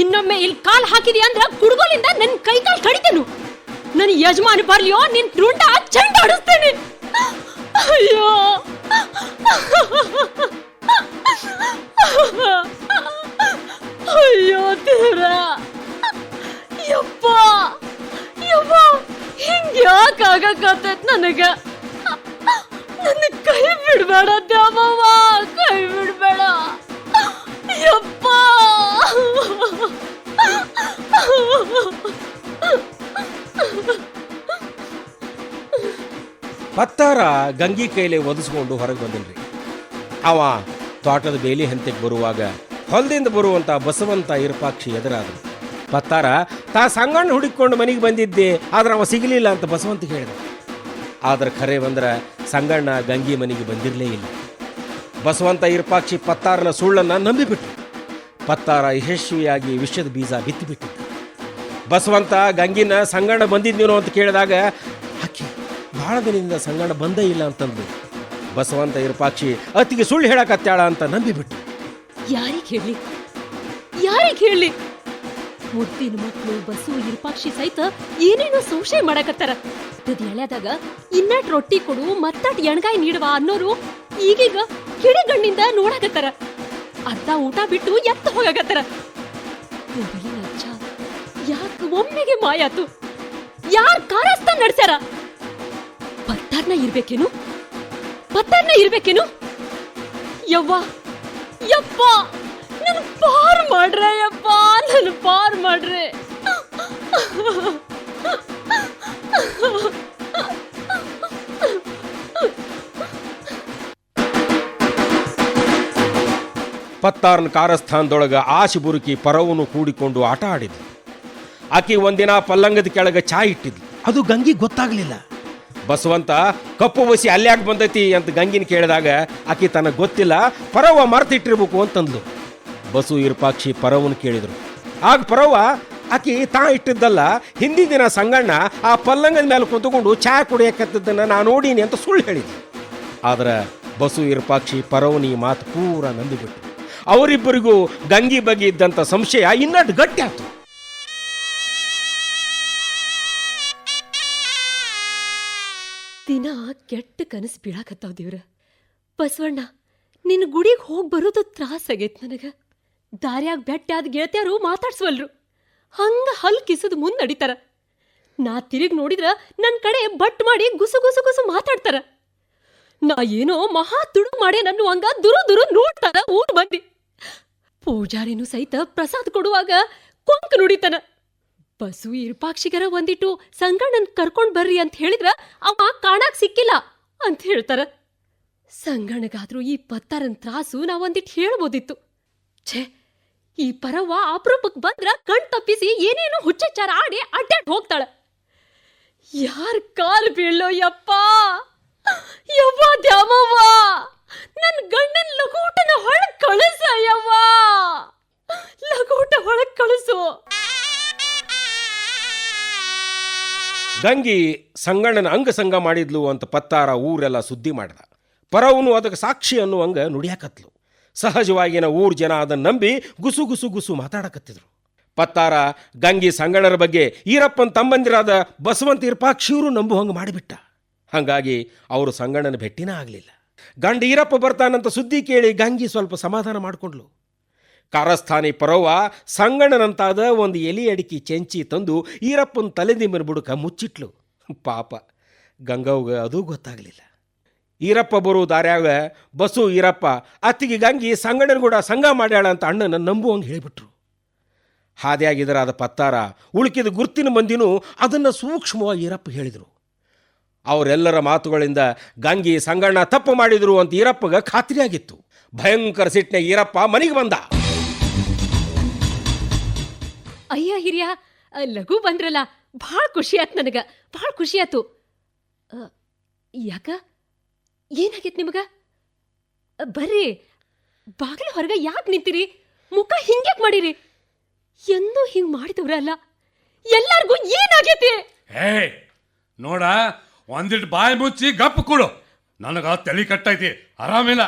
ಇನ್ನೊಮ್ಮೆ ಇಲ್ಲಿ ಕಾಲ್ ಹಾಕಿದಿ ಅಂದ್ರ ಕುಡುಗೋಲಿಂದ ನನ್ ಕೈ ಕಾಲು ಕಡಿತೇನು? ನನ್ ಯಜಮಾನ ಬರ್ಲಿಯೋ, ನಿನ್ ರುಂಡ ಚಂಡ ಆಡಿಸ್ತೇನೆ ಅಯ್ಯೋ. ಅಯ್ಯೋ ದೇವ್ರ. ಯಪ್ಪ. ಯವ್ವ ಹಿಂಗ್ ಯಾಕೆ ಆಗಕತ್ತೈತ್ ನನಗ? ನನ್ನ ಕೈ ಬಿಡ್ಬೇಡ ದೇವವ್ವ ಕೈ ಬಿಡ್ಬೇಡ. ಯಪ್ಪ. ಪತ್ತಾರ ಗಂಗಿ ಕೈಲೆ ಒದಿಸ್ಕೊಂಡು ಹೊರಗೆ ಬಂದನ್ರಿ ಅವ ತೋಟದ ಬೇಲಿ ಹಂತಕ್ಕೆ ಬರುವಾಗ ಹೊಲದಿಂದ ಬರುವಂಥ ಬಸವಂತ ಇರಪಾಕ್ಷಿ ಎದುರಾದ್ರು ಪತ್ತಾರ ತಾ ಸಂಗಣ್ಣ ಹುಡುಕೊಂಡು ಮನೆಗೆ ಬಂದಿದ್ದೆ, ಆದ್ರೆ ಅವ ಸಿಗಲಿಲ್ಲ ಅಂತ ಬಸವಂತ ಹೇಳಿದ. ಆದ್ರೆ ಖರೆ ಬಂದ್ರೆ ಸಂಗಣ್ಣ ಗಂಗಿ ಮನೆಗೆ ಬಂದಿರಲೇ ಇಲ್ಲ. ಬಸವಂತ ಇರಪಾಕ್ಷಿ ಪತ್ತಾರನ ಸುಳ್ಳನ್ನು ನಂಬಿಬಿಟ್ಟು ಪತ್ತಾರ ಯಶಸ್ವಿಯಾಗಿ ವಿಷದ ಬೀಜ ಬಿತ್ತಿಬಿಟ್ಟಿದ್ದ ಬಸವಂತ, ಗಂಗಿನ ಸಂಗಣ್ಣ ಬಂದಿದ್ನೇನೋ ಅಂತ ಕೇಳಿದಾಗ ಬಹಳ ದಿನದಿಂದ ಸಂಗಣ ಬಂದೇ ಇಲ್ಲ ಅಂತಂದು ಬಸವಂತ ಇರಪಾಕ್ಷಿ ಅತ್ತಿಗೆ ಸುಳ್ಳು ಹೇಳಕತ್ತಾಳ ಅಂತ ನಂಬಿಬಿಟ್ಟು ಯಾರಿಗೆ ಹೇಳಿ ಯಾರಿಗೆ ಹೇಳಿ ಮುದ್ದಿನ ಮಕ್ಕಳು ಬಸ್ಸು ಇರಪಾಕ್ಷಿ ಸಹಿತ ಏನೇನೋ ಸಂಶಯ ಮಾಡಕತ್ತಾರ. ಅದು ಎಳೆದಾಗ ಇನ್ನಟ್ ರೊಟ್ಟಿ ಕೊಡು, ಮತ್ತಟ್ ಎಣ್ಗಾಯಿ ನೀಡುವ ಅನ್ನೋರು ಈಗೀಗ ಕಿಡಿಗಣ್ಣಿಂದ ನೋಡಕತ್ತಾರ. ಅರ್ಧ ಊಟ ಬಿಟ್ಟು ಎತ್ತ ಹೋಗಕತ್ತಾರ. ಯಾಕ ಒಮ್ಮೆಗೆ ಮಾಯಾತು? ಯಾರ್ ಕಾರಸ್ತ ನಡ್ಸ್ಯಾರ? ಪತ್ತಾರ್ನ ಇರ್ಬೇಕೇನು? ಪತ್ತಾರ್ನ ಇರ್ಬೇಕೇನು? ಯವ್ವ ಯಪ್ಪ ನನ್ ಪಾರ್ ಮಾಡ್ರೆ ಯಪ್ಪ ನನ್ ಪಾರ್ ಮಾಡ್ರೆ. ಪತ್ತಾರ್ನ ಕಾರಸ್ಥಾನದೊಳಗ ಆಶಿ ಬುರುಕಿ ಪರವನ್ನು ಕೂಡಿಕೊಂಡು ಆಟ ಆಡಿದ್ಲು. ಆಕೆ ಒಂದಿನ ಪಲ್ಲಂಗದ ಕೆಳಗೆ ಚಾ ಇಟ್ಟಿದ್ಲು. ಅದು ಗಂಗಿ ಗೊತ್ತಾಗ್ಲಿಲ್ಲ. ಬಸವಂತ, ಕಪ್ಪು ಬಸಿ ಅಲ್ಯಾಕ್ ಬಂದೈತಿ ಅಂತ ಗಂಗಿನ ಕೇಳಿದಾಗ ಆಕೆ ತನಗೆ ಗೊತ್ತಿಲ್ಲ ಪರವ ಮರ್ತಿಟ್ಟಿರ್ಬೇಕು ಅಂತಂದ್ಲು. ಬಸು ಇರ್ಪಾಕ್ಷಿ ಪರವನ್ ಕೇಳಿದರು. ಆಗ ಪರವ ಆಕಿ ತಾ ಇಟ್ಟಿದ್ದಲ್ಲ, ಹಿಂದಿನ ದಿನ ಸಂಗಣ್ಣ ಆ ಪಲ್ಲಂಗದ ಮೇಲೆ ಕುಂತುಕೊಂಡು ಚಾ ಕುಡಿಯಕತ್ತಿದ್ದನ್ನ ನಾನು ನೋಡೀನಿ ಅಂತ ಸುಳ್ಳು ಹೇಳಿದ್ವಿ ಆದ್ರೆ ಬಸು ಇರ್ಪಾಕ್ಷಿ ಈ ಮಾತು ಪೂರ ನಂಬಿಬಿಟ್ಟು ಅವರಿಬ್ಬರಿಗೂ ಗಂಗಿ ಬಗ್ಗೆ ಇದ್ದಂಥ ಸಂಶಯ ಇನ್ನಷ್ಟು ಗಟ್ಟಿ ಆಯ್ತು. ದಿನ ಕೆಟ್ಟ ಕನಸು ಬೀಳಾಕತ್ತಾವ ದೇವ್ರ. ಬಸವಣ್ಣ ನಿನ್ನ ಗುಡಿಗೆ ಹೋಗಿ ಬರೋದು ತ್ರಾಸ ಆಗೈತ್ ನನಗ. ದಾರ್ಯಾಗ ಬೆಟ್ಟಾದ ಗೆಳತಿಯಾರು ಮಾತಾಡ್ಸವಲ್ರು. ಹಂಗ ಹಲ್ ಕಿಸದ್ ಮುಂದ್ ನಡೀತಾರ. ನಾ ತಿರುಗಿ ನೋಡಿದ್ರ ನನ್ ಕಡೆ ಬಟ್ ಮಾಡಿ ಗುಸು ಗುಸು ಗುಸು ಮಾತಾಡ್ತಾರ. ನಾ ಏನೋ ಮಹಾ ತುಡು ಮಾಡೇ ನನ್ನ ಹಂಗ ದುರು ದುರು ನೋಡ್ತಾರ ಊರು ಬಂದಿ ಪೂಜಾರಿನೂ ಸಹಿತ ಪ್ರಸಾದ್ ಕೊಡುವಾಗ ಕೊಂಕ ನುಡಿತಾನ. ಬಸು ಇರ್ಪಾಕ್ಷಿಗರ ಒಂದಿಟ್ಟು ಸಂಗಣ್ಣನ್ ಕರ್ಕೊಂಡ್ ಬರ್ರಿ ಅಂತ ಹೇಳಿದ್ರ ಅವ ಕಾಣಾಕ್ ಸಿಕ್ಕಿಲ್ಲ ಅಂತ ಹೇಳ್ತಾರ. ಸಂಗಣ್ಣಗಾದ್ರೂ ಈ ಪತ್ತಾರನ್ ತ್ರಾಸು ನಾ ಒಂದಿಟ್ಟು ಹೇಳ್ಬೋದಿತ್ತು. ಛೇ, ಈ ಪರವ್ವ ಅಪರೂಪಕ್ ಬಂದ್ರ ಕಣ್ ತಪ್ಪಿಸಿ ಏನೇನೋ ಹುಚ್ಚಚಾರ ಆಡಿ ಅಡ್ಡಾಡ್ ಹೋಗ್ತಾಳ. ಯಾರ್ ಕಾಲ್ ಬೀಳೋ ಯಪ್ಪ ಯವ್ವ ದ್ಯಾಮವ್ವ? ನನ್ ಗಂಡನ್ ಲಗೂಟನ ಹೊಳಗ್ ಕಳಿಸ ಯವ್ವ ಲಗೂಟ ಹೊಳಗ್ ಕಳಿಸು. ಗಂಗಿ ಸಂಗಣ್ಣನ ಅಂಗಸಂಗ ಮಾಡಿದ್ಲು ಅಂತ ಪತ್ತಾರ ಊರೆಲ್ಲ ಸುದ್ದಿ ಮಾಡಿದ. ಪರವನು ಅದಕ್ಕೆ ಸಾಕ್ಷಿ ಅನ್ನುವಂಗ ನುಡಿಯಾಕತ್ಲು. ಸಹಜವಾಗಿನ ಊರ್ ಜನ ಅದನ್ನ ನಂಬಿ ಗುಸು ಗುಸು ಗುಸು ಮಾತಾಡಕತ್ತಿದ್ರು. ಪತ್ತಾರ ಗಂಗಿ ಸಂಗಣ್ಣರ ಬಗ್ಗೆ ಈರಪ್ಪನ ತಮ್ಮಂದಿರಾದ ಬಸವಂತ ಇರ್ಪಾಕ್ಷಿಯವರು ನಂಬುವಂಗೆ ಮಾಡಿಬಿಟ್ಟ. ಹಾಗಾಗಿ ಅವರು ಸಂಗಣ್ಣನ ಭೆಟ್ಟಿನ ಆಗಲಿಲ್ಲ. ಗಂಡ ಈರಪ್ಪ ಬರ್ತಾನಂತ ಸುದ್ದಿ ಕೇಳಿ ಗಂಗಿ ಸ್ವಲ್ಪ ಸಮಾಧಾನ ಮಾಡಿಕೊಂಡ್ಲು. ಕಾರಸ್ಥಾನಿ ಪರವ ಸಂಗಣ್ಣನಂತಾದ ಒಂದು ಎಲಿ ಅಡಿಕೆ ಚೆಂಚಿ ತಂದು ಈರಪ್ಪನ ತಲೆದಿಂಬಿನ ಬುಡಕ ಮುಚ್ಚಿಟ್ಲು. ಪಾಪ. ಗಂಗವ್ಗೆ ಅದೂ ಗೊತ್ತಾಗಲಿಲ್ಲ. ಈರಪ್ಪ ಬರೋ ದಾರ್ಯಾಗ ಬಸು ಈರಪ್ಪ, ಅತ್ತಿಗೆ ಗಂಗಿ ಸಂಗಣ್ಣನ ಕೂಡ ಸಂಘ ಮಾಡ್ಯಾಳ ಅಂತ ಅಣ್ಣನ ನಂಬುವಂಗೆ ಹೇಳಿಬಿಟ್ರು. ಹಾದಿಯಾಗಿದರಾದ ಪತ್ತಾರ, ಉಳುಕಿದ ಗುರ್ತಿನ ಮಂದಿನೂ ಅದನ್ನು ಸೂಕ್ಷ್ಮವಾಗಿ ಈರಪ್ಪ ಹೇಳಿದರು. ಅವರೆಲ್ಲರ ಮಾತುಗಳಿಂದ ಗಂಗಿ ಸಂಗಣ್ಣ ತಪ್ಪು ಮಾಡಿದರು ಅಂತ ಈರಪ್ಪಗ ಖಾತ್ರಿಯಾಗಿತ್ತು. ಭಯಂಕರ ಸಿಟ್ಟಿನ ಈರಪ್ಪ ಮನೆಗೆ ಬಂದ. ಅಯ್ಯ ಹಿರಿಯ ಲಘು ಬಂದ್ರಲ್ಲ ಭಾಳ ಖುಷಿ ಆಯ್ತು ನನಗ ಭಾಳ ಖುಷಿ ಆಯ್ತು. ಯಾಕ? ಏನಾಗೈತ್ ನಿಮಗ? ಬರ್ರಿ ಬಾಗಿಲ ಹೊರಗ ಯಾಕೆ ನಿಂತಿರಿ? ಮುಖ ಹಿಂಗ್ಯಾಕ್ ಮಾಡಿರಿ? ಎಂದೂ ಹಿಂಗ್ ಮಾಡಿದವ್ರಲ್ಲ ಎಲ್ಲಾರ್ಗೂ ಏನಾಗೈತಿ? ಹೇ ನೋಡ ಒಂದಿಟ್ ಬಾಯಿ ಮುಚ್ಚಿ ಗಪ್ ಕೊಡು. ನನಗ ತಲೆ ಕಟ್ಟೈತಿ ಆರಾಮಿಲ್ಲ.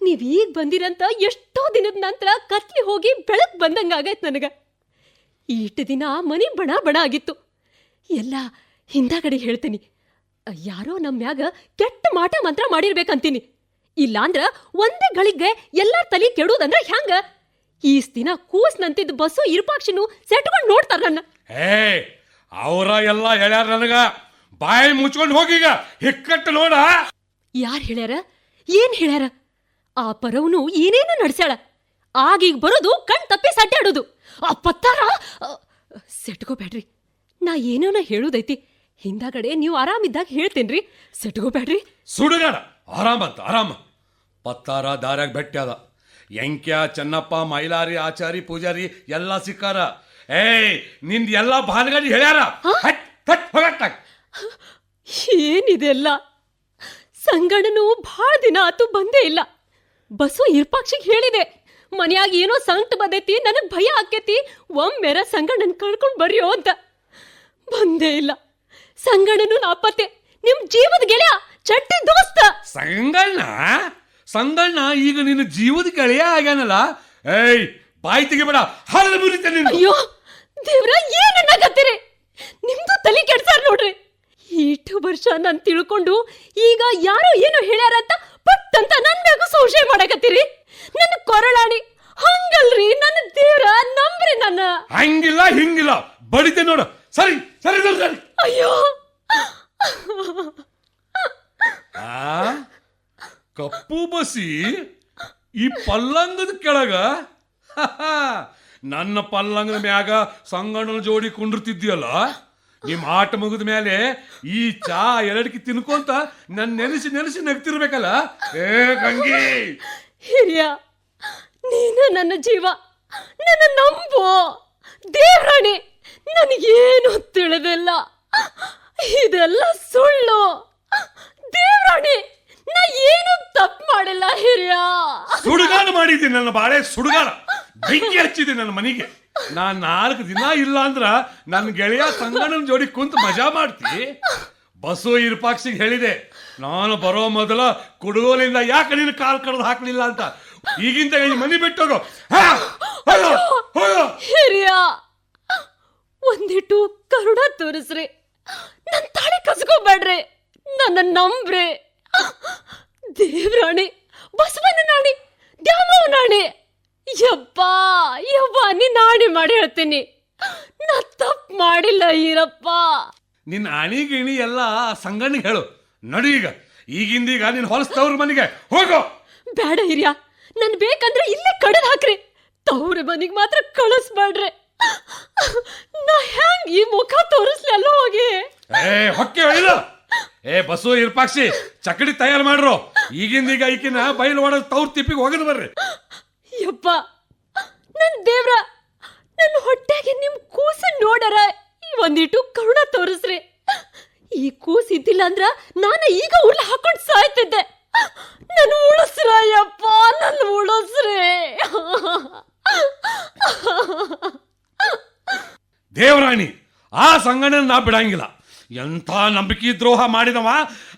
ನೀವ್ ಈಗ ಬಂದಿರಂತ ಎಷ್ಟೋ ದಿನದ ನಂತರ ಕತ್ಲಿ ಹೋಗಿ ಬೆಳಕ್ ಬಂದಂಗ ಆಗೈತ್ ನನಗ. ಇಷ್ಟು ದಿನ ಮನಿ ಬಣ ಬಣ ಆಗಿತ್ತು. ಎಲ್ಲ ಹಿಂದಾಗಡೆ ಹೇಳ್ತೀನಿ. ಯಾರೋ ನಮ್ಮ ಮ್ಯಾಗ ಕೆಟ್ಟ ಮಾಟ ಮಂತ್ರ ಮಾಡಿರ್ಬೇಕಂತೀನಿ. ಇಲ್ಲಾಂದ್ರ ಒಂದೇ ಗಳಿಗೆ ಎಲ್ಲಾರ ತಲೆ ಕೆಡುದಂದ್ರ ಹ್ಯಾಂಗ? ಈ ದಿನ ಕೂಸ್ ನಂತಿದ್ದ ಬಸ್ಸು ಇರ್ಪಾಕ್ಷಿನು ಸೆಟ್ಕೊಂಡು ನೋಡ್ತಾರ ನನ್ನ. ಏ ಅವರ ಎಲ್ಲ ಹೇಳ್ಯಾರ ನನಗ. ಬಾಯಿ ಮುಚ್ಕೊಂಡು ಹೋಗೀಗ ಹಿಕ್ಕಟ್ಟು ನೋಡ. ಯಾರ್ ಹೇಳ್ಯಾರ? ಏನ್ ಹೇಳ್ಯಾರ? ಆ ಪರವನು ಏನೇನು ನಡ್ಸ್ಯಾಳ. ಆಗೀಗ ಬರೋದು ಕಣ್ ತಪ್ಪಿ ಸಡ್ಡಾಡೋದು. ಆ ಪತ್ತಾರ ಸೆಟ್ಕೋಬೇಡ್ರಿ ನಾ ಏನೇನೋ ಹೇಳುದೈತಿ. ಹಿಂದಾಗಡೆ ನೀವು ಆರಾಮಿದ್ದಾಗ ಹೇಳ್ತೇನ್ರಿ. ಸೆಟ್ಕೋಬೇಡ್ರಿ ಸುಡುಗಾಡ ಆರಾಮ ಅಂತ ಆರಾಮ. ಪತ್ತಾರ ದಾರ್ಯಾಗ ಭೆಟ್ಟ್ಯಾದ ಎಂಕ್ಯ ಚೆನ್ನಪ್ಪ ಮೈಲಾರಿ ಆಚಾರಿ ಪೂಜಾರಿ ಎಲ್ಲ ಸಿಕ್ಕಾರ. ಏಯ್ನಿಂದ ಎಲ್ಲ ಭಾನಗಡಿ ಹೇಳ್ಯಾರ. ಏನಿದೆಲ್ಲ? ಸಂಗಡನು ಭಾಳ ದಿನ ಆತು ಬಂದೇ ಇಲ್ಲ. ಬಸ್ಸು ಇರ್ಪಾಕ್ಷಿಗೆ ಹೇಳಿದೆ. ಮನ್ಯಾಗ ಏನೋ ಸಂಕಟ ಬದೈತಿ ನನಗೆ ಭಯ ಆಕೇತಿ ಒಮ್ಮೆರ ಸಂಗಣ್ಣನ ಕಳ್ಕೊಂಡು ಬರೆಯೋ ಅಂತ. ಬಂದೇ ಇಲ್ಲ. ಸಂಗಣ್ಣನು ನಾಪತ್ತೆ. ನಿಮ್ ಜೀವದ ಗೆಳೆಯ ಚಟ್ಟಿ ದೋಸ್ತ. ಸಂಗಣ್ಣ? ಸಂಗಣ್ಣ ಈಗ ನಿನ್ನ ಜೀವದ ಗೆಳೆಯ ಆಗ್ಯಾನಲ್ಲ? ಏಯ್ ಬಾಯಿ ತೆಗಿಬೇಡ. ಹಲ್ಲು ಮುರಿತೇನೆ. ಅಯ್ಯೋ ದೇವ್ರ ಏನನ್ನಾಗತ್ತೀರಿ ನಿಮ್ದು ತಲೆ ಕೆಡ್ಸಾರ ನೋಡ್ರಿ. ಇಷ್ಟು ವರ್ಷ ನಾನು ತಿಳ್ಕೊಂಡು ಈಗ ಯಾರೋ ಏನೋ ಹೇಳ್ಯಾರ ಅಂತ ಪಟ್ ಅಂತ ನನ್ ಮ್ಯಾಗ ಸಂಶಯ ಮಾಡಕತ್ತೀರಿ. ನನ್ನ ಕೊರಳಾಣಿ ಹಂಗಲ್ರಿ ನನ್ನ ದೇವ್ರ ನಂಬ್ರಿ ನನ್ನ. ಹಂಗಿಲ್ಲ ಹಿಂಗಿಲ್ಲ. ಬಡಿತೆ ನೋಡು. ಸರಿ ಸರಿ ಸರಿ ಸರಿ. ಅಯ್ಯೋ. ಆ ಕಪ್ಪು ಬಸಿ ಈ ಪಲ್ಲಂಗದ ಕೆಳಗ ನನ್ನ ಪಲ್ಲಂಗದ ಮ್ಯಾಗ ಸಂಗಣ್ಣನ ಜೋಡಿ ಕುಂಡಿರ್ತಿದ್ಯಲ್ಲ ನಿಮ್ಮ ಆಟ ಮುಗಿದ ಮೇಲೆ ಈ ಚಾ ಎರಡಕ್ಕೆ ತಿನ್ಕೊಂತ ನನ್ನ ನೆನೆಸಿ ನೆನೆಸಿ ನಗ್ತಿರ್ಬೇಕಲ್ಲ? ಏ ಗಂಗಿ! ಹಿರಿಯ, ನೀನು ನನ್ನ ಜೀವ, ನನ್ನ ನಂಬು. ದೇವ್ರಾಣಿ, ನನಗೇನು ತಿಳಿದಿಲ್ಲ. ಇದೆಲ್ಲ ಸುಳ್ಳು. ದೇವ್ರಾಣಿ, ನಾ ಏನು ತಪ್ಪು ಮಾಡಿಲ್ಲ ಹಿರಿಯ. ಸುಡುಗಾಲ ಮಾಡಿದ್ದೀನಿ ನನ್ನ ಬಾಳೆ, ಸುಡುಗಾಲ. ಬೆಂಕಿ ಹಚ್ಚಿದೆ ನನ್ನ ಮನೆಗೆ. ನಾನ್ ನಾಲ್ಕು ದಿನ ಇಲ್ಲ ಅಂದ್ರ ನನ್ನ ಗೆಳೆಯ ಸಂಗಣ್ಣನ ಜೋಡಿ ಕುಂತ ಮಜಾ ಮಾಡ್ತಿ. ಬಸು ಇರ್ಪಾಕ್ಸಿಗೆ ಹೇಳಿದೆ ನಾನು ಬರೋ ಮೊದಲ ಕುಡುಗೋಲಿಂದ ಯಾಕೆ ನೀನು ಕಾಲ್ ಕಡ್ದು ಹಾಕ್ಲಿಲ್ಲ ಅಂತ? ಈಗಿಂತ ಈ ಮನೆ ಬಿಟ್ಟೋಗು. ಹಾ, ಹೋಗು, ಹೋಗು. ಹಿರಿಯ ಒಂದಿಟ್ಟು ಕರುಣ ತೋರಿಸ್ರಿ. ನನ್ ತಾಳಿ ಕಸ್ಕೋಬೇಡ್ರಿ. ನನ್ನ ನಂಬ್ರಿ. ದೇವ್ರಾಣಿ ಬಸವನ ನಾಣಿ ದ್ಯಾಮವ ನಾಣಿ. ಯಪ್ಪ ಯವ್ವ ನೀ ನಾಣಿ ಮಾಡಿ ಹೇಳ್ತೀನಿ. ನಾ ತಪ್ಪು ಮಾಡಿಲ್ಲ ಈರಪ್ಪ. ನಿನ್ನ ಅಣಿಗಿಣಿ ಎಲ್ಲ ಸಂಗಣ್ಣಿಗೆ ಹೇಳು. ನಡಿ ಈಗ. ಈಗಿಂದೀಗ ನೀನು ಹೊಲಸ್ತವ್ರ ಮನೆಗೆ ಹೋಗು. ಬೇಡ ಹಿರಿಯ. ನನ್ ಬೇಕಂದ್ರೆ ಇಲ್ಲೇ ಕಡದ್ ಹಾಕ್ರಿ. ತವ್ರ ಮನೆಗೆ ಮಾತ್ರ ಕಳಿಸ್ಬೇಡ್ರಿ. ನಾ ಹೆಂಗ್ ಈ ಮುಖ ತೋರಿಸ್ಲಿ ಅಲ್ಲ ಹೋಗಿ? ಏ ಹೊಕ್ಕೆ ಇಲ್ಲ ಏ ಬಸ್ಸು ಇರ್ಪಾಕ್ಷಿ ಚಕಡಿ ತಯಾರು ಮಾಡ್ರು. ಈಗಿಂದೀಗ ಈಕಿನ ಬಯಲು ಹೊಡೆದು ತವ್ರ ತಿಪ್ಪಿಗೆ ಹೋಗದ್ ಬರ್ರಿ. ಯಪ್ಪ ನನ್ ದೇವ್ರ ನನ್ನ ಹೊಟ್ಟೆಗೆ ನಿಮ್ ಕೂಸ ನೋಡರ. ಈ ಒಂದಿಟ್ಟು ಕರುಣ ತೋರಿಸ್ರಿ. ಈ ಕೂಸ್ ಇದ್ದಿಲ್ಲ ಅಂದ್ರ ನಾನ ಈಗ ಉಳ್ಳ ಹಾಕೊಂಡ್ ಸಾಯ್ತಿದ್ದೆ. ನನ್ ಉಳಿಸ್ರ ಯಪ್ಪ ನನ್ ಉಳಸ್ರೆ. ದೇವರಾಣಿ, ಆ ಸಂಗಣ್ಣ ನಾ ಬಿಡಂಗಿಲ್ಲ. ಎಂಥ ನಂಬಿಕೆ ದ್ರೋಹ ಮಾಡಿದವ,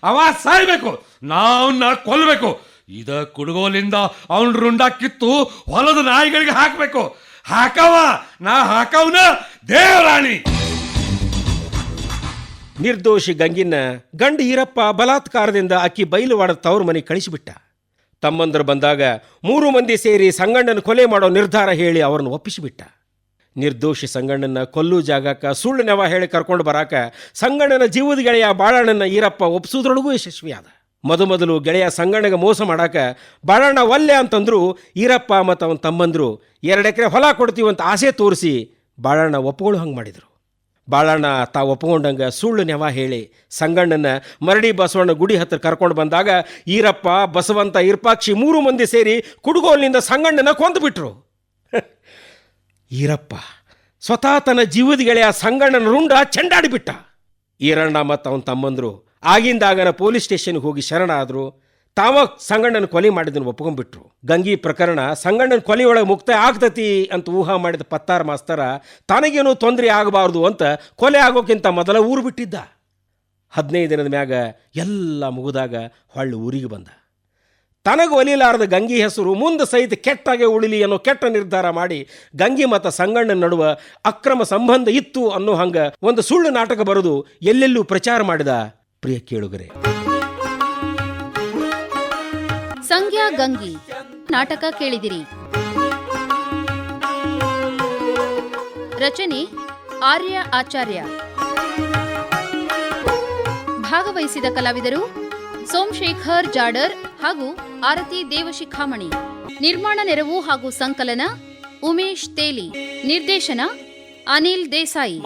ಅವ ಸಾಯ್ಬೇಕು ನಾವನ್ನ ಕೊಲ್ಲಬೇಕು ಇದ ಕುಡುಗೋಲಿಂದ ಅವನ್ ರುಂಡ ಕಿತ್ತು ಹೊಲದ ನಾಯಿಗಳಿಗೆ ಹಾಕ್ಬೇಕು. ಹಾಕವ ನಾ ಹಾಕವನ ದೇವರಾಣಿ. ನಿರ್ದೋಷಿ ಗಂಗಿನ ಗಂಡ ಈರಪ್ಪ ಬಲಾತ್ಕಾರದಿಂದ ಅಕ್ಕಿ ಬಯಲುವಾಡ ತವ್ರ ಮನೆ ಕಳಿಸಿಬಿಟ್ಟ. ತಮ್ಮಂದರು ಬಂದಾಗ ಮೂರು ಮಂದಿ ಸೇರಿ ಸಂಗಣ್ಣನ ಕೊಲೆ ಮಾಡೋ ನಿರ್ಧಾರ ಹೇಳಿ ಅವರನ್ನು ಒಪ್ಪಿಸಿಬಿಟ್ಟ. ನಿರ್ದೋಷಿ ಸಂಗಣ್ಣನ ಕೊಲ್ಲು ಜಾಗಕ್ಕ ಸುಳ್ಳು ನೆವ ಹೇಳಿ ಕರ್ಕೊಂಡು ಬರಾಕ ಸಂಗಣ್ಣನ ಜೀವದ ಗೆಳೆಯ ಬಾಳಣ್ಣನ ಈರಪ್ಪ ಒಪ್ಸೋದ್ರೊಳಗೂ ಯಶಸ್ವಿಯಾದ. ಮೊದಮೊದಲು ಗೆಳೆಯ ಸಂಗಣ್ಣಗೆ ಮೋಸ ಮಾಡಾಕ ಬಾಳಣ್ಣ ಒಲ್ಲೆ ಅಂತಂದ್ರು ಈರಪ್ಪ ಮತ್ತು ಅವನ ತಮ್ಮಂದರು ಎರಡು ಎಕರೆ ಹೊಲ ಕೊಡ್ತೀವಂತ ಆಸೆ ತೋರಿಸಿ ಬಾಳಣ್ಣ ಒಪ್ಕೊಳ್ಳೋ ಹಂಗೆ ಮಾಡಿದರು. ಬಾಳಣ್ಣ ತಾ ಒಪ್ಪಿಕೊಂಡಂಗೆ ಸುಳ್ಳು ನೆವ ಹೇಳಿ. ಸಂಗಣ್ಣನ ಮರಡಿ ಬಸವಣ್ಣ ಗುಡಿ ಹತ್ರ ಕರ್ಕೊಂಡು ಬಂದಾಗ, ಈರಪ್ಪ, ಬಸವಂತ, ಇರ್ಪಾಕ್ಷಿ ಮೂರು ಮಂದಿ ಸೇರಿ ಕುಡುಗೋಲಿನಿಂದ ಸಂಗಣ್ಣನ ಕೊಂದುಬಿಟ್ರು. ಈರಪ್ಪ, ಸ್ವತಃ ತನ್ನ ಜೀವದ ಗೆಳೆಯ ಸಂಗಣ್ಣನ ರುಂಡ ಚೆಂಡಾಡಿಬಿಟ್ಟ. ಈರಣ್ಣ ಮತ್ತು ಅವನ ತಮ್ಮಂದರು, ಆಗಿಂದಾಗನ ಪೊಲೀಸ್ ಸ್ಟೇಷನ್ಗೆ ಹೋಗಿ ಶರಣಾದರು. ತಾವ ಸಂಗಣ್ಣನ ಕೊಲೆ ಮಾಡಿದ್ದನ್ನು ಒಪ್ಕೊಂಡ್ಬಿಟ್ರು. ಗಂಗಿ ಪ್ರಕರಣ ಸಂಗಣ್ಣನ ಕೊಲೆಯೊಳಗೆ ಮುಕ್ತ ಆಗ್ತತಿ ಅಂತ ಊಹಾ ಮಾಡಿದ ಪತ್ತಾರ ಮಾಸ್ತರ ತನಗೇನು ತೊಂದರೆ ಆಗಬಾರ್ದು ಅಂತ ಕೊಲೆ ಆಗೋಕ್ಕಿಂತ ಮೊದಲ ಊರು ಬಿಟ್ಟಿದ್ದ. ಹದಿನೈದು ದಿನದ ಮ್ಯಾಗ ಎಲ್ಲ ಮುಗಿದಾಗ ಹೊಳ್ಳಿ ಊರಿಗೆ ಬಂದ. ತನಗೆ ಒಲಿಲಾರದ ಗಂಗಿ ಹೆಸರು ಮುಂದೆ ಸಹಿತ ಕೆಟ್ಟಾಗೆ ಉಳಿಲಿ ಅನ್ನೋ ಕೆಟ್ಟ ನಿರ್ಧಾರ ಮಾಡಿ ಗಂಗಿ ಮತ್ತು ಸಂಗಣ್ಣನ ನಡುವ ಅಕ್ರಮ ಸಂಬಂಧ ಇತ್ತು ಅನ್ನೋ ಹಂಗೆ ಒಂದು ಸುಳ್ಳು ನಾಟಕ ಬರೆದು ಎಲ್ಲೆಲ್ಲೂ ಪ್ರಚಾರ ಮಾಡಿದ ಪ್ರಿಯ ಕೇಳುಗರೆ. ಸಂಜ್ಞಾ ಗಂಗಿ. ನಾಟಕ ಕೇಳಿದಿರಿ. ರಚನೆ ಆರ್ಯ ಆಚಾರ್ಯ. ಭಾಗವಹಿಸಿದ ಕಲಾವಿದರು ಸೋಮಶೇಖರ್ ಜಾಡರ್ ಹಾಗೂ ಆರತಿ ದೇವಶಿಖಾಮಣಿ. ನಿರ್ಮಾಣ ನೆರವು ಹಾಗೂ ಸಂಕಲನ ಉಮೇಶ್ ತೇಲಿ. ನಿರ್ದೇಶನ ಅನಿಲ್ ದೇಸಾಯಿ.